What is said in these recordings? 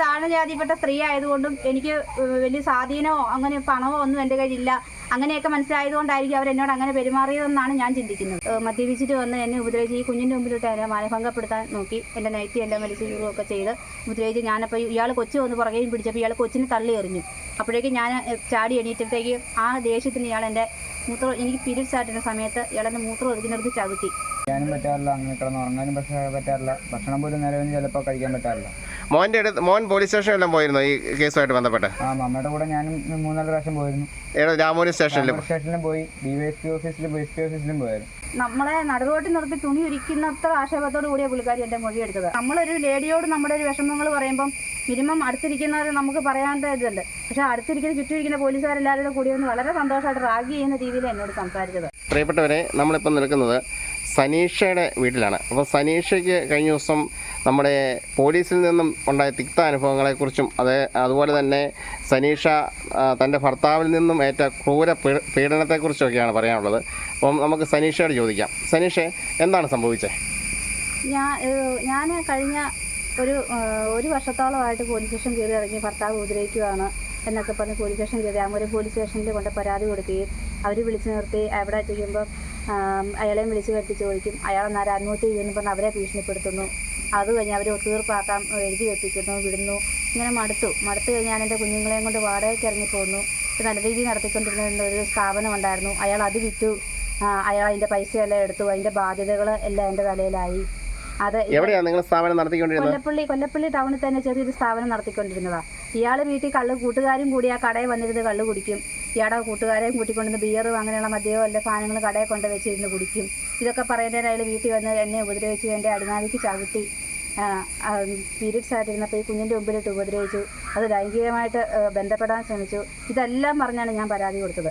താഴ്ന്ന ജാതിപ്പെട്ട സ്ത്രീ ആയതുകൊണ്ടും എനിക്ക് വലിയ സ്വാധീനമോ അങ്ങനെ പണമോ ഒന്നും എന്റെ കയ്യിലില്ല. അങ്ങനെയൊക്കെ മനസ്സിലായതുകൊണ്ടായിരിക്കും അവർ എന്നോട് അങ്ങനെ പെരുമാറിയതെന്നാണ് ഞാൻ ചിന്തിക്കുന്നത്. മദ്യപിച്ചിട്ട് വന്ന് എന്നെ ഉപദ്രവിച്ച് ഈ കുഞ്ഞിന്റെ മുമ്പിലിട്ട് എന്നെ മാനഭംഗപ്പെടുത്താൻ നോക്കി. എന്റെ നൈറ്റി എല്ലാം വലിച്ചു ഒക്കെ ചെയ്ത് ഉപദ്രവിച്ച് ഞാനപ്പോൾ ഇയാൾ കൊച്ചു വന്ന് പുറകെയും പിടിച്ചപ്പോൾ ഇയാൾ കൊച്ചിന് തള്ളി എറിഞ്ഞു. അപ്പോഴേക്കും ഞാൻ ചാടി എണീറ്റത്തേക്ക് ആ ദേഷ്യത്തിന് ഇയാൾ എന്റെ മൂത്രം എനിക്ക് പീരീഡ്സ് ആയിട്ടുള്ള സമയത്ത് ഇയാളെന്റെ മൂത്രം ഒതുക്കിനടുത്ത് ചവിട്ടി. കഴിക്കാനും പറ്റാറില്ല അങ്ങനെ കിടന്ന് ഉറങ്ങാനും പറ്റാറില്ല. ഭക്ഷണം പോലും നിലവിൽ ചിലപ്പോൾ കഴിക്കാൻ പറ്റാറില്ല. മോന്റെ അടുത്ത് മോൻ പോലീസ് സ്റ്റേഷനിലെല്ലാം പോയിരുന്നു ഈ കേസുമായിട്ട് ബന്ധപ്പെട്ട്? ആ മമ്മയുടെ കൂടെ ഞാനും മൂന്നാൽ പ്രാവശ്യം പോയിരുന്നു. ഏതാ രാമൂരി സ്റ്റേഷനിൽ സ്റ്റേഷനിലും പോയി ഡി വൈ എസ് പി ഓഫീസിലും എസ് പി ഓഫീസിലും പോയായിരുന്നു. നമ്മളെ നടുറോട്ടിൽ നിർത്തി തുണി ഉരിക്കുന്നത്ര ആക്ഷേപത്തോടു കൂടിയ പുള്ളിക്കാരി എന്റെ മൊഴി എടുത്തത്. നമ്മളൊരു ലേഡിയോട് നമ്മുടെ ഒരു വിഷമങ്ങൾ പറയുമ്പം മിനിമം അടുത്തിരിക്കുന്നവരെ നമുക്ക് പറയാണ്ട് ഇതുണ്ട്. പക്ഷെ അടുത്തിരിക്കുന്ന ചുറ്റും ഇരിക്കുന്ന പോലീസുകാരെല്ലാവരും കൂടി ഒന്ന് വളരെ സന്തോഷമായിട്ട് റാഗ് ചെയ്യുന്ന രീതിയിൽ എന്നോട് സംസാരിച്ചത്. പ്രിയപ്പെട്ടവരെ നമ്മളിപ്പം നിൽക്കുന്നത് സനീഷയുടെ വീട്ടിലാണ്. അപ്പോൾ സനീഷയ്ക്ക് കഴിഞ്ഞ ദിവസം നമ്മുടെ പോലീസിൽ നിന്നും ഉണ്ടായ തിക്ത അനുഭവങ്ങളെക്കുറിച്ചും അതേ അതുപോലെ തന്നെ സനീഷ തന്റെ ഭർത്താവിൽ നിന്നും ഏറ്റ ക്രൂര പീഡ- പീഡനത്തെക്കുറിച്ചൊക്കെയാണ് പറയാനുള്ളത്. അപ്പം നമുക്ക് സനീഷയോട് ചോദിക്കാം. സനീഷ എന്താണ് സംഭവിച്ചത് ഞാൻ ഞാൻ കഴിഞ്ഞ ഒരു ഒരു വർഷത്തോളമായിട്ട് പോലീസ് സ്റ്റേഷൻ കയറി ഇറങ്ങി ഭർത്താവ് ഉപദ്രവിക്കുകയാണ് എന്നൊക്കെ പറഞ്ഞ് പോലീസ് സ്റ്റേഷൻ കയറി ഒരു പോലീസ് സ്റ്റേഷനിൽ കൊണ്ട് പരാതി കൊടുക്കുകയും അവർ വിളിച്ചു നിർത്തി അവിടെ ചെയ്യുമ്പോൾ അയാളെയും വിളിച്ച് വരുത്തി ചോദിക്കും. അയാൾ നേരം ആത്മഹത്യ ചെയ്യുമെന്ന് പറഞ്ഞ് അവരെ ഭീഷണിപ്പെടുത്തുന്നു. അത് കഴിഞ്ഞ് അവർ ഒത്തുതീർപ്പാക്കാൻ എഴുതി വെപ്പിക്കുന്നു വിടുന്നു. ഇങ്ങനെ മടുത്തു. മടുത്തു കഴിഞ്ഞാൽ എന്റെ കുഞ്ഞുങ്ങളെയും കൊണ്ട് വാടകയ്ക്ക് ഇറങ്ങിപ്പോന്നു ഇത് നല്ല രീതിയിൽ നടത്തിക്കൊണ്ടിരുന്ന ഒരു സ്ഥാപനം ഉണ്ടായിരുന്നു. അയാൾ അത് വിറ്റു. അയാൾ അതിന്റെ പൈസയെല്ലാം എടുത്തു. അതിന്റെ ബാധ്യതകൾ എല്ലാം എന്റെ തലയിലായി. അത് കൊല്ലപ്പള്ളി കൊല്ലപ്പള്ളി ടൗണിൽ തന്നെ ചെറിയൊരു സ്ഥാപനം നടത്തിക്കൊണ്ടിരുന്നതാ. ഇയാൾ വീട്ടിൽ കള്ള് കൂട്ടുകാരും കൂടി ആ കടയിൽ വന്നിരുന്ന് കള്ള് കുടിക്കും. ഇയാളുടെ കൂട്ടുകാരെയും കൂട്ടിക്കൊണ്ടുവന്ന് ബിയറും അങ്ങനെയുള്ള മദ്യവും എല്ലാ സാധനങ്ങൾ കടയിൽ കൊണ്ട് വെച്ചിരുന്ന് കുടിക്കും. ഇതൊക്കെ പറയുന്നതിന് അയാൾ വീട്ടിൽ വന്ന് എന്നെ ഉപദ്രവിച്ചു എന്റെ അടിനാവിക്ക് ചവിട്ടി പീരീഡ്സ് ആയിട്ടിരുന്നപ്പോൾ ഈ കുഞ്ഞിന്റെ മുമ്പിലിട്ട് ഉപദ്രവിച്ചു. അത് ലൈംഗികമായിട്ട് ബന്ധപ്പെടാൻ ശ്രമിച്ചു. ഇതെല്ലാം പറഞ്ഞാണ് ഞാൻ പരാതി കൊടുത്തത്.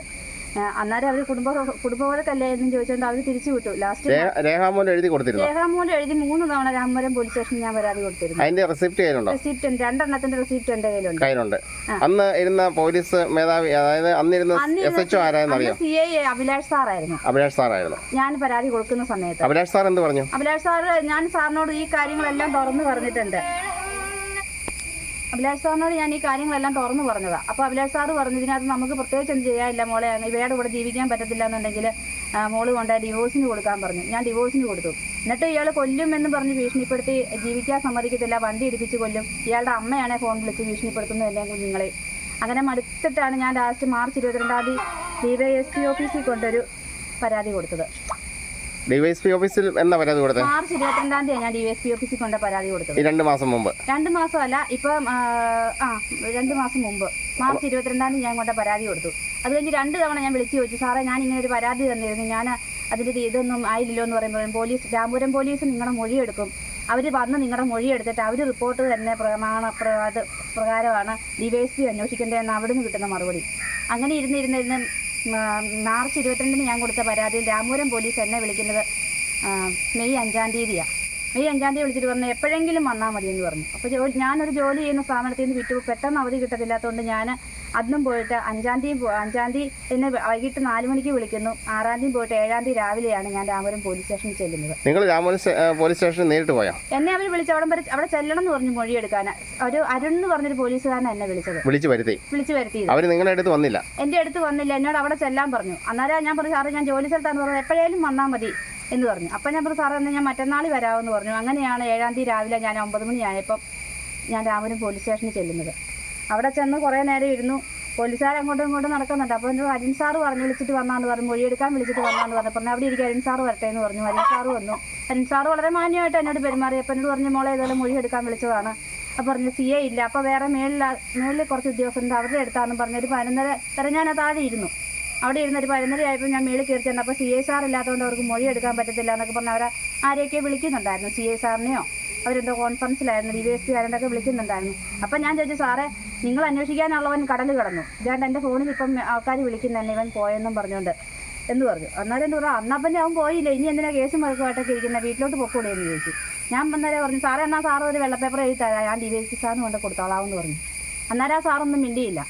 അന്നേരം അവർ കുടുംബ കുടുംബവഴക്കല്ലേ എന്നും ചോദിച്ചുകൊണ്ട് അവർ തിരിച്ചു വിട്ടു. ലാസ്റ്റ് രേഖ- രേഖാമൂലം എഴുതി കൊടുത്തിരുന്നു? രേഖാമൂലം എഴുതി മൂന്ന് തവണ രാമപുരം പോലീസ് സ്റ്റേഷനിൽ ഞാൻ പരാതി കൊടുത്തിരുന്നു. അതിന്റെ റെസിപ്റ്റ് കയ്യിലുണ്ടോ? റെസിപ്റ്റ് രണ്ടെണ്ണത്തിന്റെ റെസിപ്റ്റ് എന്റെ കയ്യിലുണ്ട്. കയ്യിലുണ്ട്. അന്ന് ഇരുന്ന പോലീസ് മേധാവി അതായത് അന്നിരുന്ന എസ് എച്ച് ഒ ആരായെന്ന് അറിയാം സി ഐ അഭിലാഷ് സാറായിരുന്നു. അഭിലാഷ് സാറായിരുന്നു. ഞാൻ പരാതി കൊടുക്കുന്ന സമയത്ത്. അഭിലാഷ് സാർ എന്ത് പറഞ്ഞു? അഭിലാഷ് സാർ ഞാൻ സാറിനോട് ഈ കാര്യങ്ങളെല്ലാം തുറന്നു പറഞ്ഞിട്ടുണ്ട്. അഭിലാഷ് സാറിനോട് ഞാൻ ഈ കാര്യങ്ങളെല്ലാം തുറന്നു പറഞ്ഞതാ. അപ്പോൾ അഭിലാഷ് സാറ് പറഞ്ഞതിനകത്ത് നമുക്ക് പ്രത്യേകിച്ച് ഒന്നും ചെയ്യാനില്ല മോളെ. ഇവയുടെ കൂടെ ജീവിക്കാൻ പറ്റത്തില്ല എന്നുണ്ടെങ്കിൽ മോൾ കൊണ്ട് ഡിവോഴ്സിന് കൊടുക്കാൻ പറഞ്ഞു. ഞാൻ ഡിവോഴ്സിന് കൊടുത്തു. എന്നിട്ട് ഇയാൾ കൊല്ലും എന്ന് പറഞ്ഞ് ഭീഷണിപ്പെടുത്തി ജീവിക്കാൻ സമ്മതിക്കത്തില്ല. വണ്ടി ഇടിപ്പിച്ച് കൊല്ലും. ഇയാളുടെ അമ്മയാണ് ഫോൺ വിളിച്ച് ഭീഷണിപ്പെടുത്തുന്നത് എന്നെ കുഞ്ഞുങ്ങളെ അങ്ങനെ മടുത്തിട്ടാണ് ഞാൻ ലാസ്റ്റ് മാർച്ച് ഇരുപത്തിരണ്ടാം തീയതി ഡി വൈ എസ് പി ഓഫീസിൽ കൊണ്ടൊരു പരാതി കൊടുത്തത്. ഡിവൈഎസ്പി ഓഫീസിൽ എന്നാ പരാതി കൊടുത്തത് മാർച്ച് ഇരുപത്തിരണ്ടാം തീയതി ഞാൻ ഡിവൈഎസ്പി ഓഫീസിൽ കൊണ്ട് പരാതി കൊടുത്തത്. ഈ രണ്ട് മാസം മുമ്പ്. രണ്ട് മാസമല്ല ഇപ്പം ആ, രണ്ട് മാസം മുമ്പ്. മാർച്ച് ഇരുപത്തിരണ്ടാം തീയതി ഞാൻ കൊണ്ട് പരാതി കൊടുത്തു. അത് കഴിഞ്ഞ് രണ്ട് തവണ ഞാൻ വിളിച്ചു ചോദിച്ചു സാറേ ഞാൻ ഇങ്ങനെ ഒരു പരാതി തന്നിരുന്നു. ഞാൻ അതിന്റെ ഇതൊന്നും ആയില്ലല്ലോ എന്ന് പറയുമ്പോൾ പോലീസ് രാമപുരം പോലീസ് നിങ്ങളുടെ മൊഴിയെടുക്കും അവർ വന്ന് നിങ്ങളുടെ മൊഴി എടുത്തിട്ട് അവർ റിപ്പോർട്ട് തന്നെ പ്രമാണ പ്രകാരമാണ് ഡിവൈഎസ്പി അന്വേഷിക്കേണ്ടതെന്ന് അവിടുന്ന് കിട്ടുന്ന മറുപടി. അങ്ങനെ ഇരുന്ന് ഇരുന്ന് ഇരുന്ന് മ- മാർച്ച് ഇരുപത്തിരണ്ടിന് ഞാൻ കൊടുത്ത പരാതിയിൽ രാമപുരം പോലീസ് എന്നെ വിളിക്കുന്നത് മെയ് അഞ്ചാം തീയതിയാണ് മെയ് അഞ്ചാം തീയതി വിളിച്ചിട്ട് പറഞ്ഞു എപ്പോഴെങ്കിലും വന്നാൽ മതി എന്ന് പറഞ്ഞു. അപ്പോൾ ജോലി ഞാനൊരു ജോലി ചെയ്യുന്ന സ്ഥാപനത്തിൽ നിന്ന് വിട്ടു. പെട്ടെന്ന് അവധി കിട്ടത്തില്ലാത്തതുകൊണ്ട് ഞാൻ അന്നും പോയിട്ട് അഞ്ചാം തീയതി അഞ്ചാം തീയതി എന്നെ വൈകിട്ട് നാല് മണിക്ക് വിളിക്കുന്നു. ആറാം തീയതി പോയിട്ട് ഏഴാം തീയതി രാവിലെയാണ് ഞാൻ രാമപുരം പോലീസ് സ്റ്റേഷനിൽ ചെല്ലുന്നത്. നിങ്ങൾ രാമപുരം പോലീസ് സ്റ്റേഷനിൽ നേരിട്ട് പോയോ? എന്നെ അവർ വിളിച്ച് അവിടെ വരെ അവിടെ ചെല്ലണം എന്ന് പറഞ്ഞു മൊഴിയെടുക്കാൻ ഒരു അരുൺ എന്ന് പറഞ്ഞൊരു പോലീസുകാരനെ എന്നെ വിളിച്ചത്. വിളിച്ചു വരുത്തി? വിളിച്ചു വരുത്തി അവർ നിങ്ങളുടെ അടുത്ത് വന്നില്ല? എന്റെ അടുത്ത് വന്നില്ല. എന്നോട് അവിടെ ചെല്ലാൻ പറഞ്ഞു. അന്നേരം ഞാൻ പറഞ്ഞു സാറേ ഞാൻ ജോലി സ്ഥലത്താണ് പറഞ്ഞത് എപ്പോഴേലും വന്നാൽ മതി. എന്ന് പറഞ്ഞു. അപ്പം ഞാൻ പറഞ്ഞു സാറേ എന്നാൽ ഞാൻ മറ്റന്നാൾ വരാമെന്ന് പറഞ്ഞു. അങ്ങനെയാണ് ഏഴാം തീയതി രാവിലെ ഞാൻ ഒമ്പത് മണിയായപ്പം ഞാൻ രാമപുരം പോലീസ് സ്റ്റേഷനിൽ ചെല്ലുന്നത്. അവിടെ ചെന്ന് കുറേ നേരം ഇരുന്നു. പോലീസുകാർ അങ്ങോട്ടും ഇങ്ങോട്ടും നടക്കുന്നുണ്ട്. അപ്പോൾ എന്റെ അരുൺ സാറ് പറഞ്ഞു വിളിച്ചിട്ട് വന്നാന്ന് പറഞ്ഞു. മൊഴിയെടുക്കാൻ വിളിച്ചിട്ട് വന്നാന്ന് പറഞ്ഞു. പറഞ്ഞു അവിടെ ഇരിക്കും അരുൺ സാറ് വരട്ടെ എന്ന് പറഞ്ഞു. അരുൺ സാറ് വന്നു. അരുൺ സാറ് വളരെ മാന്യമായിട്ട് എന്നോട് പെരുമാറി. അപ്പം എന്നോട് പറഞ്ഞു മോളെ ഏതായാലും മൊഴിയെടുക്കാൻ വിളിച്ചതാണ്. അപ്പോൾ പറഞ്ഞു സി എ ഇല്ല. അപ്പോൾ വേറെ മേളിൽ മേളിൽ കുറച്ച് ഉദ്യോഗസ്ഥരുണ്ട്. അവരുടെ അടുത്താണെന്ന് പറഞ്ഞു. ഒരു പതിനൊന്നര വരെ ഞാൻ താഴെ ഇരുന്നു. അവിടെ ഇരുന്ന് ഒരു ഞാൻ മേളിൽ കയറി ചെന്നപ്പോൾ സി ഐ സാർ ഇല്ലാത്തതുകൊണ്ട് അവർക്ക് മൊഴി എടുക്കാൻ പറ്റത്തില്ല എന്നൊക്കെ പറഞ്ഞ് അവരെ ആരെയൊക്കെ വിളിക്കുന്നുണ്ടായിരുന്നു. സി ഐ സാറിനെയോ? അവരെന്തോ കോൺഫറൻസിലായിരുന്നു ഡി വി എസ് പി ആരണ്ടൊക്കെ വിളിക്കുന്നുണ്ടായിരുന്നു. അപ്പം ഞാൻ ചോദിച്ചു സാറേ നിങ്ങൾ അന്വേഷിക്കാനുള്ളവൻ കടൽ കിടന്നു. ഇതാണ്ട് എന്റെ ഫോണിൽ ഇപ്പം ആൾക്കാർ വിളിക്കുന്നതന്നെ ഇവൻ പോയെന്നും പറഞ്ഞുകൊണ്ട്. എന്ന് പറഞ്ഞു. അന്നേരം എന്താ പറയുക അന്നപ്പം അവൻ പോയില്ല? ഇനി എന്തിനാ കേസും വഴക്കുമായിട്ടൊക്കെ ഇരിക്കുന്നത് വീട്ടിലോട്ട് പൊക്കൂടെ എന്ന് ചോദിച്ചു. ഞാൻ അന്നേരം പറഞ്ഞു സാറേ എന്നാൽ സാറ് ഒരു വെള്ളപ്പേപ്പർ എഴുതി തരാം. ഞാൻ ഡി വി എസ് പി സാറിന് കൊണ്ട് കൊടുത്തോളാം എന്ന് പറഞ്ഞു. അന്നേരം ആ സാറൊന്നും മിണ്ടിയില്ല.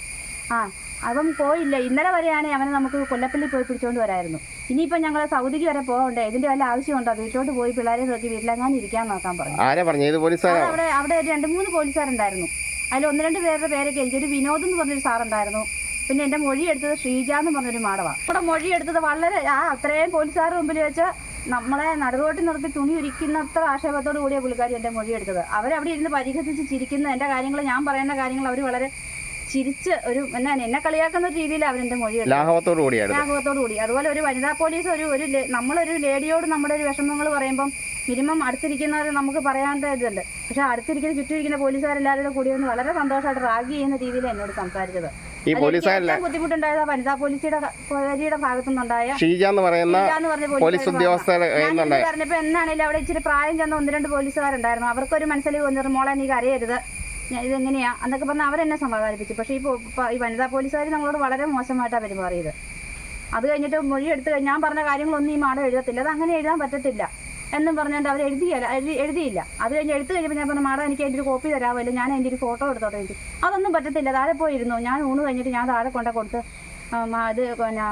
ആ അവൻ പോയില്ല. ഇന്നലെ വരെയാണെങ്കിൽ അവനെ നമുക്ക് കൊല്ലപ്പള്ളി പോയി പിടിച്ചോണ്ട് വരായിരുന്നു. ഇനിയിപ്പോൾ ഞങ്ങൾ സൗദിക്ക് വരെ പോകണ്ടേ? ഇതിന്റെ വല്ല ആവശ്യമുണ്ടോ? വീട്ടിലോട്ട് പോയി പിള്ളേരെ നോക്കി വീട്ടിലെങ്ങാനും ഇരിക്കാൻ നോക്കാൻ പറഞ്ഞു. ആരാ അവിടെ അവിടെ ഒരു രണ്ട് മൂന്ന് പോലീസുകാരുണ്ടായിരുന്നു അതിൽ ഒന്ന് രണ്ട് പേരുടെ പേരൊക്കെ എനിക്ക്. ഒരു വിനോദ് എന്ന് പറഞ്ഞൊരു സാറുണ്ടായിരുന്നു. പിന്നെ എന്റെ മൊഴി എടുത്തത് ശ്രീജ എന്ന് പറഞ്ഞൊരു മാടവാണ് ഇവിടെ മൊഴി എടുത്തത് വളരെ ആ അത്രയും പോലീസുകാരുടെ മുമ്പിൽ വെച്ച് നമ്മളെ നടുറോട്ടിൽ നിർത്തി തുണി ഉരിക്കുന്നത്ര ആക്ഷേപത്തോടു കൂടിയ പുള്ളിക്കാരി എന്റെ മൊഴി എടുത്തത്. അവരവിടെ ഇരുന്ന് പരിഹസിച്ച് ചിരിക്കുന്ന എന്റെ കാര്യങ്ങൾ ഞാൻ പറയുന്ന കാര്യങ്ങൾ അവർ വളരെ ചിരിച്ച് ഒരു എന്നാ എന്നെ കളിയാക്കുന്ന ഒരു രീതിയിൽ അവരെന്റെ മൊഴി ലാഘവത്തോടു കൂടിയായിരുന്നു. ലാഘവത്തോടു കൂടി. അതുപോലെ ഒരു വനിതാ പോലീസ് ഒരു ഒരു നമ്മളൊരു ലേഡിയോട് നമ്മുടെ ഒരു വിഷമങ്ങൾ പറയുമ്പം മിനിമം അടുത്തിരിക്കുന്നവർ നമുക്ക് പറയാത്ത ഇതുണ്ട്. പക്ഷെ അടുത്തിരിക്കുന്ന ചുറ്റും ഇരിക്കുന്ന പോലീസുകാരെല്ലാവരും കൂടി ഒന്ന് വളരെ സന്തോഷമായിട്ട് റാഗി ചെയ്യുന്ന രീതിയിൽ എന്നോട് സംസാരിച്ചത്. ഈ പോലീസുകാരെല്ലാം. ബുദ്ധിമുട്ടുണ്ടായത് വനിതാ പോലീസിയുടെ പോലീസിയുടെ ഭാഗത്തുനിന്നുണ്ടായ ഷീജ എന്ന് പറയുന്ന പോലീസ് പോലീസുകാരുടെ ഉദ്യോഗസ്ഥരുടെ കയ്യിൽ ഞാൻ നിന്നുണ്ടായ ഇത് പറഞ്ഞപ്പോ എന്നാണേലും അവിടെ ഇച്ചിരി പ്രായം ചെന്ന ഒന്ന് രണ്ട് പോലീസുകാരുണ്ടായിരുന്നു. അവർക്കൊരു മനസ്സിൽ വന്നിട്ട് മോളെ നീ കരയരുത്. ഇതെങ്ങനെയാ? എന്നൊക്കെ പറഞ്ഞാൽ അവരെന്നെ സമാധാനിപ്പിച്ചു. പക്ഷേ ഈ വനിതാ പോലീസുകാർ നമ്മളോട് വളരെ മോശമായിട്ടാണ് പെരുമാറിയത്. അത് കഴിഞ്ഞിട്ട് മൊഴി എടുത്ത് ഞാൻ പറഞ്ഞ കാര്യങ്ങളൊന്നും ഈ മാഡം എഴുതത്തില്ല. അത് അങ്ങനെ എഴുതാൻ പറ്റത്തില്ല എന്നും പറഞ്ഞുകൊണ്ട് അവർ എഴുതിയല്ല എഴുതി എഴുതിയില്ല. അത് കഴിഞ്ഞ് എടുത്തു കഴിഞ്ഞപ്പോൾ ഞാൻ പറഞ്ഞു മാഡം എനിക്ക് അതിന്റെ ഒരു കോപ്പി തരാമല്ലോ. ഞാൻ അതിന്റെ ഒരു ഫോട്ടോ എടുത്തോട്ടെ എനിക്ക്. അതൊന്നും പറ്റത്തില്ല. താഴെ പോയിരുന്നു. ഞാൻ ഊണ് കഴിഞ്ഞിട്ട് ഞാൻ താഴെ കൊണ്ട കൊടുത്ത് അത് പിന്നെ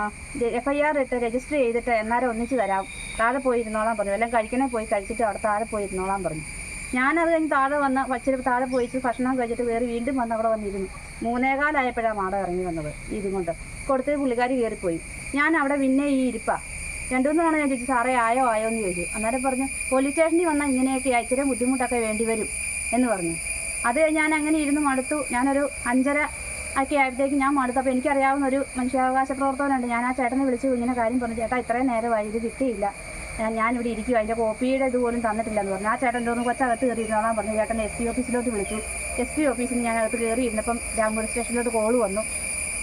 എഫ് ഐ ആർ ഇട്ട് രജിസ്റ്റർ ചെയ്തിട്ട് എന്നാലും ഒന്നിച്ച് തരാം. താഴെ പോയിരുന്നോളാം പറഞ്ഞു. എല്ലാം കഴിക്കണേ പോയി കഴിച്ചിട്ട് അവിടെ താഴെ പോയിരുന്നോളാം പറഞ്ഞു. ഞാനത് കഴിഞ്ഞ് താഴെ വന്ന് പച്ചരി താഴെ പോയിട്ട് ഭക്ഷണം കഴിച്ചിട്ട് കയറി വീണ്ടും വന്ന് അവിടെ വന്നിരുന്നു. മൂന്നേകാലായപ്പോഴാണ് മാട ഇറങ്ങി വന്നത് ഇതും കൊണ്ട്. കൊടുത്ത് പുള്ളിക്കാരി കയറിപ്പോയി. ഞാൻ അവിടെ പിന്നെ ഈ ഇരിപ്പാ. രണ്ടു മൂന്ന് തവണ ഞാൻ ചോദിച്ചു സാറേ ആയോ ആയോ എന്ന് ചോദിച്ചു. അന്നേരം പറഞ്ഞു പോലീസ് സ്റ്റേഷനിൽ വന്നാൽ ഇങ്ങനെയൊക്കെ ഇച്ചിരി ബുദ്ധിമുട്ടൊക്കെ വേണ്ടി വരും എന്ന് പറഞ്ഞു. അത് ഞാൻ അങ്ങനെ ഇരുന്ന് മടുത്തു. ഞാനൊരു അഞ്ചര ഒക്കെ ആയപ്പോഴത്തേക്ക് ഞാൻ മടുത്തു. അപ്പോൾ എനിക്കറിയാവുന്ന ഒരു മനുഷ്യാവകാശ പ്രവർത്തകനുണ്ട്. ഞാൻ ആ ചേട്ടനെ വിളിച്ചു ഇങ്ങനെ കാര്യം പറഞ്ഞു. ചേട്ടാ ഇത്രയും നേരമായി ഇത് കിട്ടിയില്ല. ഞാനിവിടെ ഇരിക്കും അതിന്റെ കോപ്പിയുടെ ഇത് പോലും തന്നിട്ടില്ലെന്ന് പറഞ്ഞു. ആ ചേട്ടൻ തോന്നുന്നു കൊച്ചകത്ത് കയറിയിരുന്നോളാൻ പറഞ്ഞു ചേട്ടൻ എസ് പി ഓഫീസിലോട്ട് വിളിച്ചു. എസ് പി ഓഫീസിൽ ഞാൻ അകത്ത് കയറിയിരുന്നപ്പം രാമപുരം സ്റ്റേഷനിലോട്ട് കോൾ വന്നു.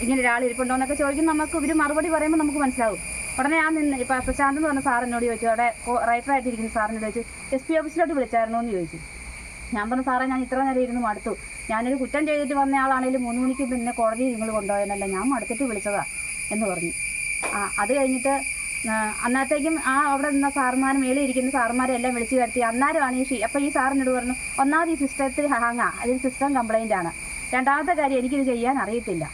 ഇങ്ങനെ ഒരാൾ ഇരിപ്പുണ്ടോ എന്നൊക്കെ ചോദിക്കും. നമുക്ക് ഇവർ മറുപടി പറയുമ്പോൾ നമുക്ക് മനസ്സിലാവും. ഉടനെ ഞാൻ നിന്ന് ഇപ്പം പ്രശാന്ത് എന്ന് പറഞ്ഞ സാറിനോട് ചോദിച്ചു. അവിടെ റൈറ്ററായിട്ടിരിക്കുന്ന സാറിനോട് ചോദിച്ചു എസ് പി ഓഫീസിലോട്ട് വിളിച്ചായിരുന്നു? എന്ന് ചോദിച്ചു. ഞാൻ പറഞ്ഞു സാറേ ഞാൻ ഇത്ര നേരം ഇരുന്ന് മടുത്തു. ഞാനൊരു കുറ്റം ചെയ്തിട്ട് വന്ന ആളാണെങ്കിലും മൂന്ന് മണിക്ക് പിന്നെ കോടതിയിൽ നിങ്ങൾ കൊണ്ടുപോയെന്നല്ല ഞാൻ മടുത്തിട്ട് വിളിച്ചതാ എന്ന് പറഞ്ഞു. ആ അത് കഴിഞ്ഞിട്ട് അന്നത്തേക്കും ആ അവിടെ നിന്ന സാറുമാർ മേലെ ഇരിക്കുന്ന സാറുമാരെ എല്ലാം വിളിച്ചു വരുത്തി. അന്നേരമാണ് ഈ ഷീ അപ്പോൾ ഈ സാറിനോട് പറഞ്ഞു ഒന്നാമത് ഈ സിസ്റ്റത്തിൽ ഹാങ്ങാ. അതിൽ സിസ്റ്റം കംപ്ലൈന്റ് ആണ്. രണ്ടാമത്തെ കാര്യം എനിക്കിത് ചെയ്യാൻ അറിയത്തില്ല.